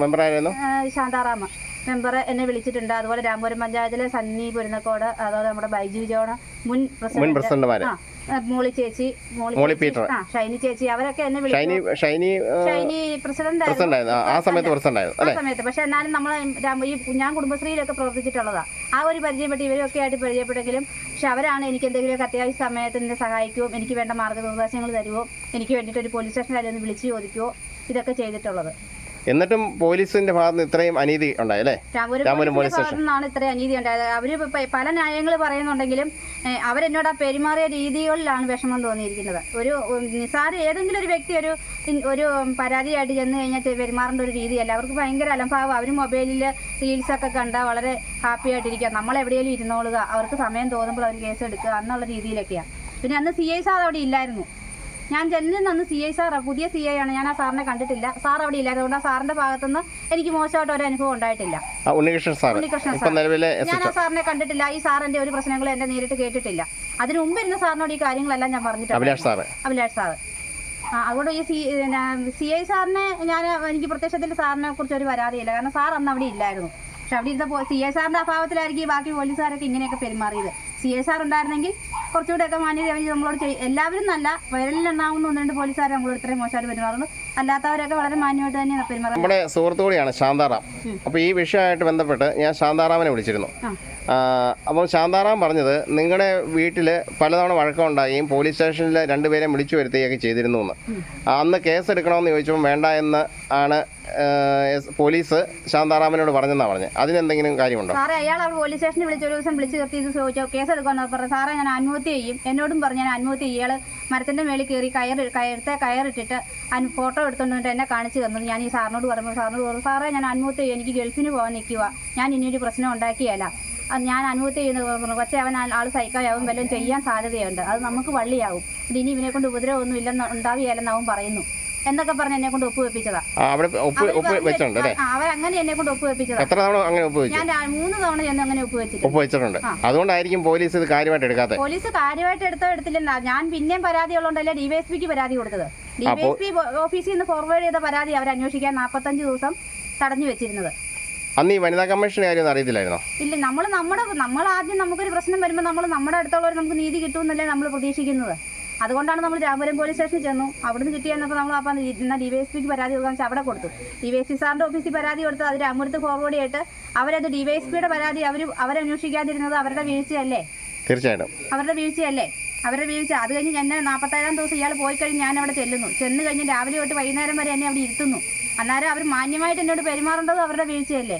മെമ്പറായിരുന്നു ശാന്താറാമ. മെമ്പർ എന്നെ വിളിച്ചിട്ടുണ്ട്. അതുപോലെ രാമപുരം പഞ്ചായത്തിലെ സന്നി പുരുന്നക്കോട് അതുപോലെ നമ്മുടെ ബൈജു ജോണ് മുൻ പ്രസിഡന്റ് മോളി ചേച്ചി മോളി പീറ്റർ. ആ ഷൈനി ചേച്ചി അവരൊക്കെ എന്നെ ഷൈനി വിളിച്ചു. ഷൈനി ഷൈനി പ്രസിഡന്റ് ആ, സമയത്ത് പ്രസിഡന്റ് ആ സമയത്ത്. പക്ഷെ എന്നാലും നമ്മൾ ഈ ഞാൻ കുടുംബശ്രീയിലൊക്കെ പ്രവർത്തിച്ചിട്ടുള്ളതാ. ആ ഒരു പരിചയപ്പെട്ട് ഇവരൊക്കെ ആയിട്ട് പരിചയപ്പെട്ടെങ്കിലും പക്ഷെ അവരാണ് എനിക്ക് എന്തെങ്കിലുമൊക്കെ അത്യാവശ്യ സമയത്ത് എന്നെ സഹായിക്കുമോ എനിക്ക് വേണ്ട മാർഗനിർദ്ദേശങ്ങൾ തരുമോ എനിക്ക് വേണ്ടിയിട്ട് ഒരു പോലീസ് സ്റ്റേഷനിൽ ഒന്ന് വിളിച്ച് ചോദിക്കുമോ ഇതൊക്കെ ചെയ്തിട്ടുള്ളത്. എന്നിട്ടും പോലീസിന്റെ ഭാഗത്ത് ഇത്രയും അനീതി ഉണ്ടായി അല്ലേ? രാമപുരം പോലീസ് പോലീസിന്റെ ഇത്രയും അനീതി ഉണ്ടായത്. അവർ പല ന്യായങ്ങൾ പറയുന്നുണ്ടെങ്കിലും അവരെന്നോട് ആ പെരുമാറിയ രീതികളിലാണ് വിഷമം തോന്നിയിരിക്കുന്നത്. ഒരു നിസാര ഏതെങ്കിലും ഒരു വ്യക്തി ഒരു ഒരു പരാതിയായിട്ട് ചെന്ന് കഴിഞ്ഞാൽ പെരുമാറേണ്ട ഒരു രീതിയല്ല. അവർക്ക് ഭയങ്കര അലംഭാവം. അവർ മൊബൈലിൽ റീൽസ് ഒക്കെ കണ്ട വളരെ ഹാപ്പി ആയിട്ടിരിക്കുക. നമ്മൾ എവിടെയെങ്കിലും ഇരുന്നോളുക. അവർക്ക് സമയം തോന്നുമ്പോൾ അവർ കേസ് എടുക്കുക എന്നുള്ള രീതിയിലൊക്കെയാണ് പിന്നെ അന്ന് സി ഐ സാർ അവിടെ ഇല്ലായിരുന്നു. ഞാൻ ചെല്ലുന്ന സി ഐ സാറാണ് പുതിയ സി ഐ ആണ്. ഞാൻ ആ സാറിനെ കണ്ടിട്ടില്ല. സാർ അവിടെ ഇല്ലാത്തതുകൊണ്ട് അതുകൊണ്ട് ആ സാറിന്റെ ഭാഗത്തുനിന്ന് എനിക്ക് മോശമായിട്ട് ഒരു അനുഭവം ഉണ്ടായിട്ടില്ല. ഉണ്ണികൃഷ്ണൻ സാർ ഉണ്ണികൃഷ്ണൻ എസ് ഞാൻ ആ സാറിനെ കണ്ടിട്ടില്ല. ഈ സാറിന്റെ ഒരു പ്രശ്നങ്ങളും എന്റെ നേരിട്ട് കേട്ടിട്ടില്ല. അതിന് മുമ്പ് ഇരുന്ന സാറിനോട് ഈ കാര്യങ്ങളെല്ലാം ഞാൻ പറഞ്ഞിട്ടുണ്ട്. അഭിലാഷ് സാർ അതുകൊണ്ട് ഈ സി സി ഐ സാറിനെ ഞാൻ എനിക്ക് പ്രത്യക്ഷത്തിൽ സാറിനെ കുറിച്ച് ഒരു പരാതിയില്ല. കാരണം സാർ അന്ന് അവിടെ ഇല്ലായിരുന്നു. പക്ഷെ അവിടെ ഇരുന്ന സി ഐ സാറിന്റെ അഭാവത്തിലായിരിക്കും ഈ ബാക്കി പോലീസുകാരൊക്കെ ഇങ്ങനെയൊക്കെ പെരുമാറിയത്. സി ഐ സാർ ഉണ്ടായിരുന്നെങ്കിൽ കുറച്ചുകൂടെയൊക്കെ മാന്യത നമ്മളോട് ചെയ്യും എല്ലാവരും നല്ല വയലിലുണ്ടാവുന്ന ഒന്ന് രണ്ട് പോലീസുകാർ നമ്മളോട് ഇത്രയും മോശമായിട്ട് പെരുമാറുന്നു. അല്ലാത്തവരൊക്കെ വളരെ മാന്യമായിട്ട് തന്നെയാണ് പെരുമാറുന്നത്. നമ്മുടെ സുഹൃത്തു കൂടിയാണ് ശാന്താറാം അപ്പോൾ ഈ വിഷയമായിട്ട് ബന്ധപ്പെട്ട് ഞാൻ ശാന്താറാമിനെ വിളിച്ചിരുന്നു. അപ്പോൾ ശാന്താറാം പറഞ്ഞത് നിങ്ങളുടെ വീട്ടിൽ പലതവണ വഴക്കമുണ്ടായും പോലീസ് സ്റ്റേഷനിൽ രണ്ടുപേരെ വിളിച്ചു വരുത്തുകയൊക്കെ ചെയ്തിരുന്നു എന്ന്. അന്ന് കേസ് എടുക്കണമെന്ന് ചോദിച്ചപ്പോൾ വേണ്ട എന്ന് ആണ് പോലീസ് ശാന്താറാമിനോട് പറഞ്ഞെന്നാ പറഞ്ഞത് അതിനെന്തെങ്കിലും കാര്യമുണ്ടോ? സാറേ അയാൾ അവിടെ പോലീസ് സ്റ്റേഷനിൽ വിളിച്ച് ഒരു ദിവസം വിളിച്ച് നിർത്തി ചോദിച്ചോ കേസ് എടുക്കാമെന്ന് പറഞ്ഞു. സാറേ ഞാൻ ആത്മഹത്യ ചെയ്യും. എന്നോടും പറഞ്ഞു ഞാൻ ആത്മഹത്യ ഇയാൾ മരത്തിന്റെ മേളിൽ കയറി കയർ കയറത്തെ കയറിട്ടിട്ട് അതിന് ഫോട്ടോ എടുത്തുകൊണ്ട് എന്നെ കാണിച്ചു തന്നത് ഞാൻ ഈ സാറിനോട് പറയുമ്പോൾ സാറിനോട് പറഞ്ഞു സാറേ ഞാൻ ആത്മഹത്യ ചെയ്യും. എനിക്ക് ഗൾഫിന് പോകാൻ നിൽക്കുക ഞാൻ ഇനിയൊരു പ്രശ്നം ഉണ്ടാക്കിയല്ല ഞാൻ അനുഭവത്തിൽ ചെയ്യുന്ന പക്ഷേ അവൻ ആൾ സൈക്കാവും വല്ലതും ചെയ്യാൻ സാധ്യതയുണ്ട്. അത് നമുക്ക് വള്ളിയാവും. ഇനി ഇവനെ കൊണ്ട് ഉപദ്രവമൊന്നും ഇല്ലെന്ന് ഉണ്ടാവുകയല്ലെന്ന് അവൻ പറയുന്നു. എന്നൊക്കെ പറഞ്ഞ് എന്നെ കൊണ്ട് ഒപ്പ് വെപ്പിച്ചതാ അവരങ്ങനെ എന്നെ കൊണ്ട് ഒപ്പ് വെപ്പിച്ചതാ എത്ര തവണ അങ്ങനെ ഒപ്പ് വെച്ചു ഞാൻ മൂന്ന് തവണ ചെന്ന് അങ്ങനെ ഒപ്പ് വെച്ചിട്ടുണ്ട് ഒപ്പ് വെച്ചിട്ടുണ്ട് അതുകൊണ്ടായിരിക്കും പോലീസ് ഇത് കാര്യമായിട്ട് എടുക്കാത്തത് പോലീസ് കാര്യമായിട്ട് എടുത്തോ എടുത്തില്ലെന്നാ. ഞാൻ പിന്നെയും പരാതി ഉള്ളതുകൊണ്ടല്ലേ ഡിവൈഎസ്പിക്ക് പരാതി കൊടുത്തത്. ഡിവൈഎസ്പി ഓഫീസിൽ നിന്ന് ഫോർവേഡ് ചെയ്ത പരാതി അവർ അന്വേഷിക്കാൻ നാൽപ്പത്തഞ്ച് ദിവസം തടഞ്ഞു വെച്ചിരുന്നത്. അന്ന് ഈ വനിതാ കമ്മീഷൻ കാര്യം അറിയത്തില്ലായിരുന്നോ? ഇല്ല നമ്മൾ നമ്മുടെ നമ്മൾ ആദ്യം നമുക്കൊരു പ്രശ്നം വരുമ്പോൾ നമ്മൾ നമ്മുടെ അടുത്തുള്ളവർ നമുക്ക് നീതി കിട്ടുമെന്നല്ലേ നമ്മൾ പ്രതീക്ഷിക്കുന്നത്. അതുകൊണ്ടാണ് നമ്മൾ രാമപുരം പോലീസ് സ്റ്റേഷനിൽ ചെന്നു. അവിടുന്ന് കിട്ടിയെന്നപ്പോൾ നമ്മൾ അപ്പം എന്നാൽ ഡി വൈ എസ് പിക്ക് പരാതി കൊടുക്കാൻ വെച്ചാൽ അവിടെ കൊടുത്തു. ഡി വൈ എസ് പി സാറിന്റെ ഓഫീസിൽ പരാതി കൊടുത്ത് അത് രാമപുരത്ത് ഫോർവേഡ് ചെയ്തിട്ട് അവരത് ഡി വൈ എസ് പിയുടെ പരാതി അവർ അവരന്വേഷിക്കാതിരുന്നത് അവരുടെ വീഴ്ചയല്ലേ? തീർച്ചയായിട്ടും. അവരുടെ വീഴ്ചയല്ലേ? അവരുടെ വീഴ്ച. അത് കഴിഞ്ഞ് എന്നെ നാൽപ്പത്തേഴാം ദിവസം ഇയാൾ പോയി കഴിഞ്ഞ് ഞാൻ അവിടെ ചെല്ലുന്നു. ചെന്ന് കഴിഞ്ഞ് രാവിലെ തൊട്ട് വൈകുന്നേരം വരെ എന്നെ അവിടെ ഇരുത്തുന്നു. അന്നേരം അവർ മാന്യമായിട്ട് എന്നോട് പെരുമാറേണ്ടത് അവരുടെ വീഴ്ചയല്ലേ?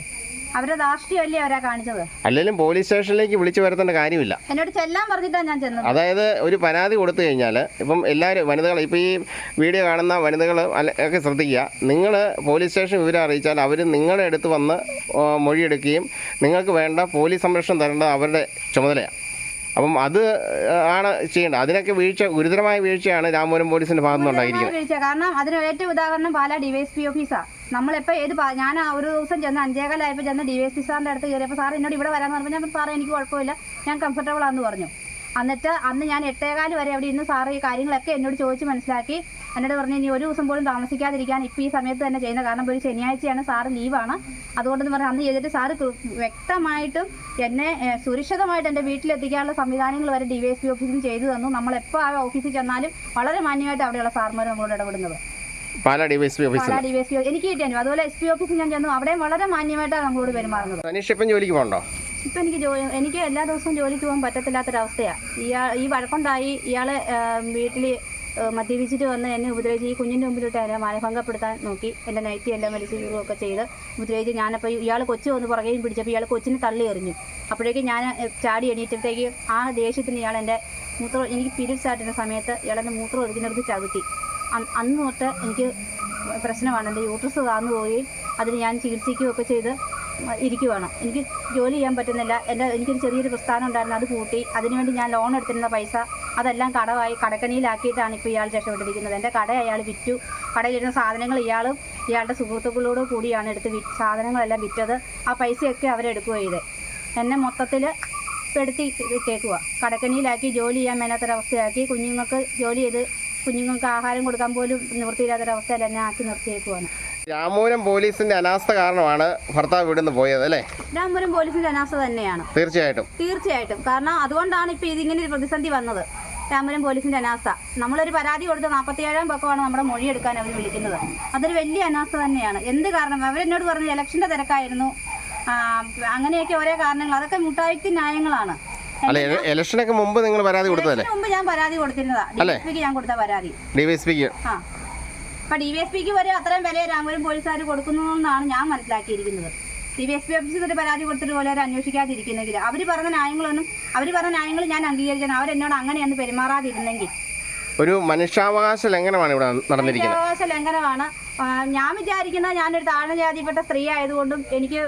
അവരുടെ ധാർഷ്ട്യമല്ലേ അവരാ കാണിച്ചത്? അല്ലെങ്കിലും പോലീസ് സ്റ്റേഷനിലേക്ക് വിളിച്ചു വരുത്തേണ്ട കാര്യമില്ല. എന്നോട് ചെല്ലാൻ പറഞ്ഞിട്ടാണ് ഞാൻ ചെന്നത്. അതായത് ഒരു പരാതി കൊടുത്തു കഴിഞ്ഞാൽ ഇപ്പം എല്ലാവരും വനിതകൾ ഇപ്പം ഈ വീഡിയോ കാണുന്ന വനിതകൾ ഒക്കെ ശ്രദ്ധിക്കുക. നിങ്ങൾ പോലീസ് സ്റ്റേഷൻ വിവരം അറിയിച്ചാൽ അവർ നിങ്ങളുടെ അടുത്ത് വന്ന് മൊഴിയെടുക്കുകയും നിങ്ങൾക്ക് വേണ്ട പോലീസ് സംരക്ഷണം തരേണ്ടത് അവരുടെ ചുമതലയാണ് അപ്പം അത് ആണ് ചെയ്യേണ്ടത്. അതിനൊക്കെ വീഴ്ച ഗുരുതരമായ വീഴ്ചയാണ് രാമപുരം പോലീസിന്റെ ഭാഗത്ത് നിന്നുണ്ടായിരിക്കുന്നത്. വീഴ്ച. കാരണം അതിന് ഏറ്റവും ഉദാഹരണം പാലാ ഡിവൈഎസ്പി ഓഫീസാ നമ്മളിപ്പോൾ ഏത് ഞാൻ ആ ഒരു ദിവസം ചെന്ന് അഞ്ചേകാലായപ്പോൾ ചെന്ന് ഡിവൈഎസ്പി സാറിന്റെ അടുത്ത് കയറിയപ്പോൾ സാർ എന്നോട് ഇവിടെ വരാമെന്ന് പറഞ്ഞപ്പോൾ ഞാൻ പറഞ്ഞു, സാറേ എനിക്ക് കുഴപ്പമില്ല. ഞാൻ കംഫർട്ടബിൾ ആണെന്ന് പറഞ്ഞു. എന്നിട്ട് അന്ന് ഞാൻ എട്ടേകാൽ വരെ അവിടെ ഇന്ന് സാറ് ഈ കാര്യങ്ങളൊക്കെ എന്നോട് ചോദിച്ച് മനസ്സിലാക്കി. എന്നോട് പറഞ്ഞു ഇനി ഒരു ദിവസം പോലും താമസിക്കാതിരിക്കാൻ ഇപ്പോൾ ഈ സമയത്ത് തന്നെ ചെയ്യുന്നത് കാരണം ഒരു ശനിയാഴ്ചയാണ് സാറ് ലീവാണ്. അതുകൊണ്ടെന്ന് പറഞ്ഞാൽ അന്ന് ചെയ്തിട്ട് സാറ് വ്യക്തമായിട്ടും എന്നെ സുരക്ഷിതമായിട്ട് എന്റെ വീട്ടിലെത്തിക്കാനുള്ള സംവിധാനങ്ങൾ വരെ ഡി വൈ എസ് പി ഓഫീസിൽ ചെയ്തു തന്നു. നമ്മളെപ്പോൾ ആ ഓഫീസിൽ ചെന്നാലും വളരെ മാന്യമായിട്ട് അവിടെയുള്ള സാർമാർ നമ്മളോട് ഇടപെടുന്നത്. പാലാ ഓഫീസിൽ. എനിക്ക് കിട്ടിയാലും അതുപോലെ എസ് പി ഓഫീസിൽ ഞാൻ ചെന്നു അവിടെയും വളരെ മാന്യമായിട്ടാണ് നമ്മളോട് പെരുമാറുന്നത്. ഇപ്പം ജോലിക്ക് പോകണ്ടോ? ഇപ്പം എനിക്ക് ജോലി എനിക്ക് എല്ലാ ദിവസവും ജോലിക്ക് പോകാൻ പറ്റത്തില്ലാത്തൊരവസ്ഥയാണ് ഇയാൾ ഈ വഴക്കുണ്ടായി ഇയാളെ വീട്ടിൽ മദ്യപിച്ചിട്ട് വന്ന് എന്നെ ഉപദ്രവിച്ച് ഈ കുഞ്ഞിന്റെ മുമ്പിലിട്ട് എന്നെ മാനഭംഗപ്പെടുത്താൻ നോക്കി. എന്റെ നൈറ്റി എല്ലാം വലിച്ചു കീറുകയൊക്കെ ചെയ്ത് ഉപദ്രവിച്ച് ഞാനപ്പോൾ ഇയാൾ കൊച്ചു വന്ന് പുറകെയും പിടിച്ചപ്പോൾ ഇയാൾ കൊച്ചിനെ തള്ളി എറിഞ്ഞു. അപ്പോഴേക്കും ഞാൻ ചാടി എണീറ്റത്തേക്ക് ആ ദേഷ്യത്തിന് ഇയാൾ എന്റെ മൂത്രം എനിക്ക് പീരീഡ്സ് ആയിട്ടുന്ന സമയത്ത് ഇയാൾ എന്റെ മൂത്രം ഒതുക്കിനെടുത്ത് ചവിട്ടി. അന്ന് തൊട്ട് എനിക്ക് പ്രശ്നമാണ്. എന്റെ യൂട്രസ് താന്നു പോവുകയും അതിന് ഞാൻ ചികിത്സിക്കുകയൊക്കെ ചെയ്ത് ഇരിക്കുവാണ്. എനിക്ക് ജോലി ചെയ്യാൻ പറ്റുന്നില്ല. എന്റെ എനിക്കൊരു ചെറിയൊരു പ്രസ്ഥാനം ഉണ്ടായിരുന്നു. അത് കൂട്ടി അതിനുവേണ്ടി ഞാൻ ലോൺ എടുത്തിരുന്ന പൈസ അതെല്ലാം കടമായി കടക്കണിയിലാക്കിയിട്ടാണ് ഇപ്പോൾ ഇയാൾ രക്ഷപ്പെട്ടിരിക്കുന്നത്. എന്റെ കട അയാൾ വിറ്റു. കടയിലിരുന്ന സാധനങ്ങൾ ഇയാളും ഇയാളുടെ സുഹൃത്തുക്കളോട് കൂടിയാണ് എടുത്ത് വി സാധനങ്ങളെല്ലാം വിറ്റത്. ആ പൈസയൊക്കെ അവരെടുക്കുക ചെയ്തത് എന്നെ മൊത്തത്തിൽ പെടുത്തി ഇട്ടേക്കുക കടക്കണിയിലാക്കി ജോലി ചെയ്യാൻ മേലാത്തൊരവസ്ഥയാക്കി കുഞ്ഞുങ്ങൾക്ക് ജോലി ചെയ്ത് കുഞ്ഞുങ്ങൾക്ക് ആഹാരം കൊടുക്കാൻ പോലും നിവൃത്തിയില്ലാത്തൊരവസ്ഥയിൽ എന്നെ ആക്കി നിർത്തിയേക്കുവാണ്. രാമപുരം പോലീസിന്റെ അനാസ്ഥ കാരണമാണ് ഭർത്താവ് ഇവിടുന്ന് പോയത് അല്ലേ? രാമൂരം പോലീസിന്റെ അനാസ്ഥ തന്നെയാണ്. തീർച്ചയായിട്ടും. തീർച്ചയായിട്ടും. കാരണം അതുകൊണ്ടാണ് ഇപ്പൊ ഇതിങ്ങനെ ഒരു പ്രതിസന്ധി വന്നത്. രാമപുരം പോലീസിന്റെ അനാസ്ഥ. നമ്മളൊരു പരാതി കൊടുത്ത് നാൽപ്പത്തിയേഴാം പക്കമാണ് നമ്മുടെ മൊഴി എടുക്കാൻ അവർ വിളിക്കുന്നത്. അതൊരു വലിയ അനാസ്ഥ തന്നെയാണ്. എന്ത് കാരണം? അവരെന്നോട് പറഞ്ഞു ഇലക്ഷന്റെ തിരക്കായിരുന്നു. അങ്ങനെയൊക്കെ ഓരോ കാരണങ്ങൾ. അതൊക്കെ മുട്ടായിക്ക് ന്യായങ്ങളാണ്. ഇലക്ഷനൊക്കെ മുമ്പ് നിങ്ങൾ പരാതി കൊടുത്തതല്ലേ? മുമ്പ് ഞാൻ പരാതി കൊടുത്തിരുന്നതാ. ഡിഎസ്പിക്ക് ഞാൻ കൊടുത്ത പരാതി. ഡി വൈ എസ് പിക്ക് ആ. അപ്പൊ ഡി വി എസ് പിക്ക് വരെ അത്രയും വില രാമപുരം പോലീസുകാർ കൊടുക്കുന്നു എന്നാണ് ഞാൻ മനസ്സിലാക്കിയിരിക്കുന്നത്. ഡി വി എസ് പി ഓഫീസിൽ ഒരു പരാതി കൊടുത്തിട്ട് പോലെ അവർ അന്വേഷിക്കാതിരിക്കുന്നെങ്കിൽ അവർ പറഞ്ഞ ന്യായങ്ങളൊന്നും അവർ പറഞ്ഞ ന്യായങ്ങൾ ഞാൻ അംഗീകരിക്കണം. അവരെന്നോട് അങ്ങനെയൊന്ന് പെരുമാറാതിരുന്നെങ്കിൽ. ഒരു മനുഷ്യാവകാശ ലംഘനമാണ് ഇവിടെ നടന്നിരിക്കുന്നത്. മനുഷ്യാവകാശ ലംഘനമാണ്. ഞാൻ വിചാരിക്കുന്ന ഞാനൊരു താഴ്ന്ന ജാതിപ്പെട്ട സ്ത്രീ ആയതുകൊണ്ടും എനിക്ക്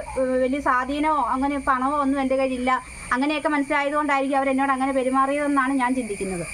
വലിയ സ്വാധീനമോ അങ്ങനെ പണമോ ഒന്നും എന്റെ കയ്യിലില്ല. അങ്ങനെയൊക്കെ മനസ്സിലായതുകൊണ്ടായിരിക്കും അവരെന്നോട് അങ്ങനെ പെരുമാറിയതെന്നാണ് ഞാൻ ചിന്തിക്കുന്നത്.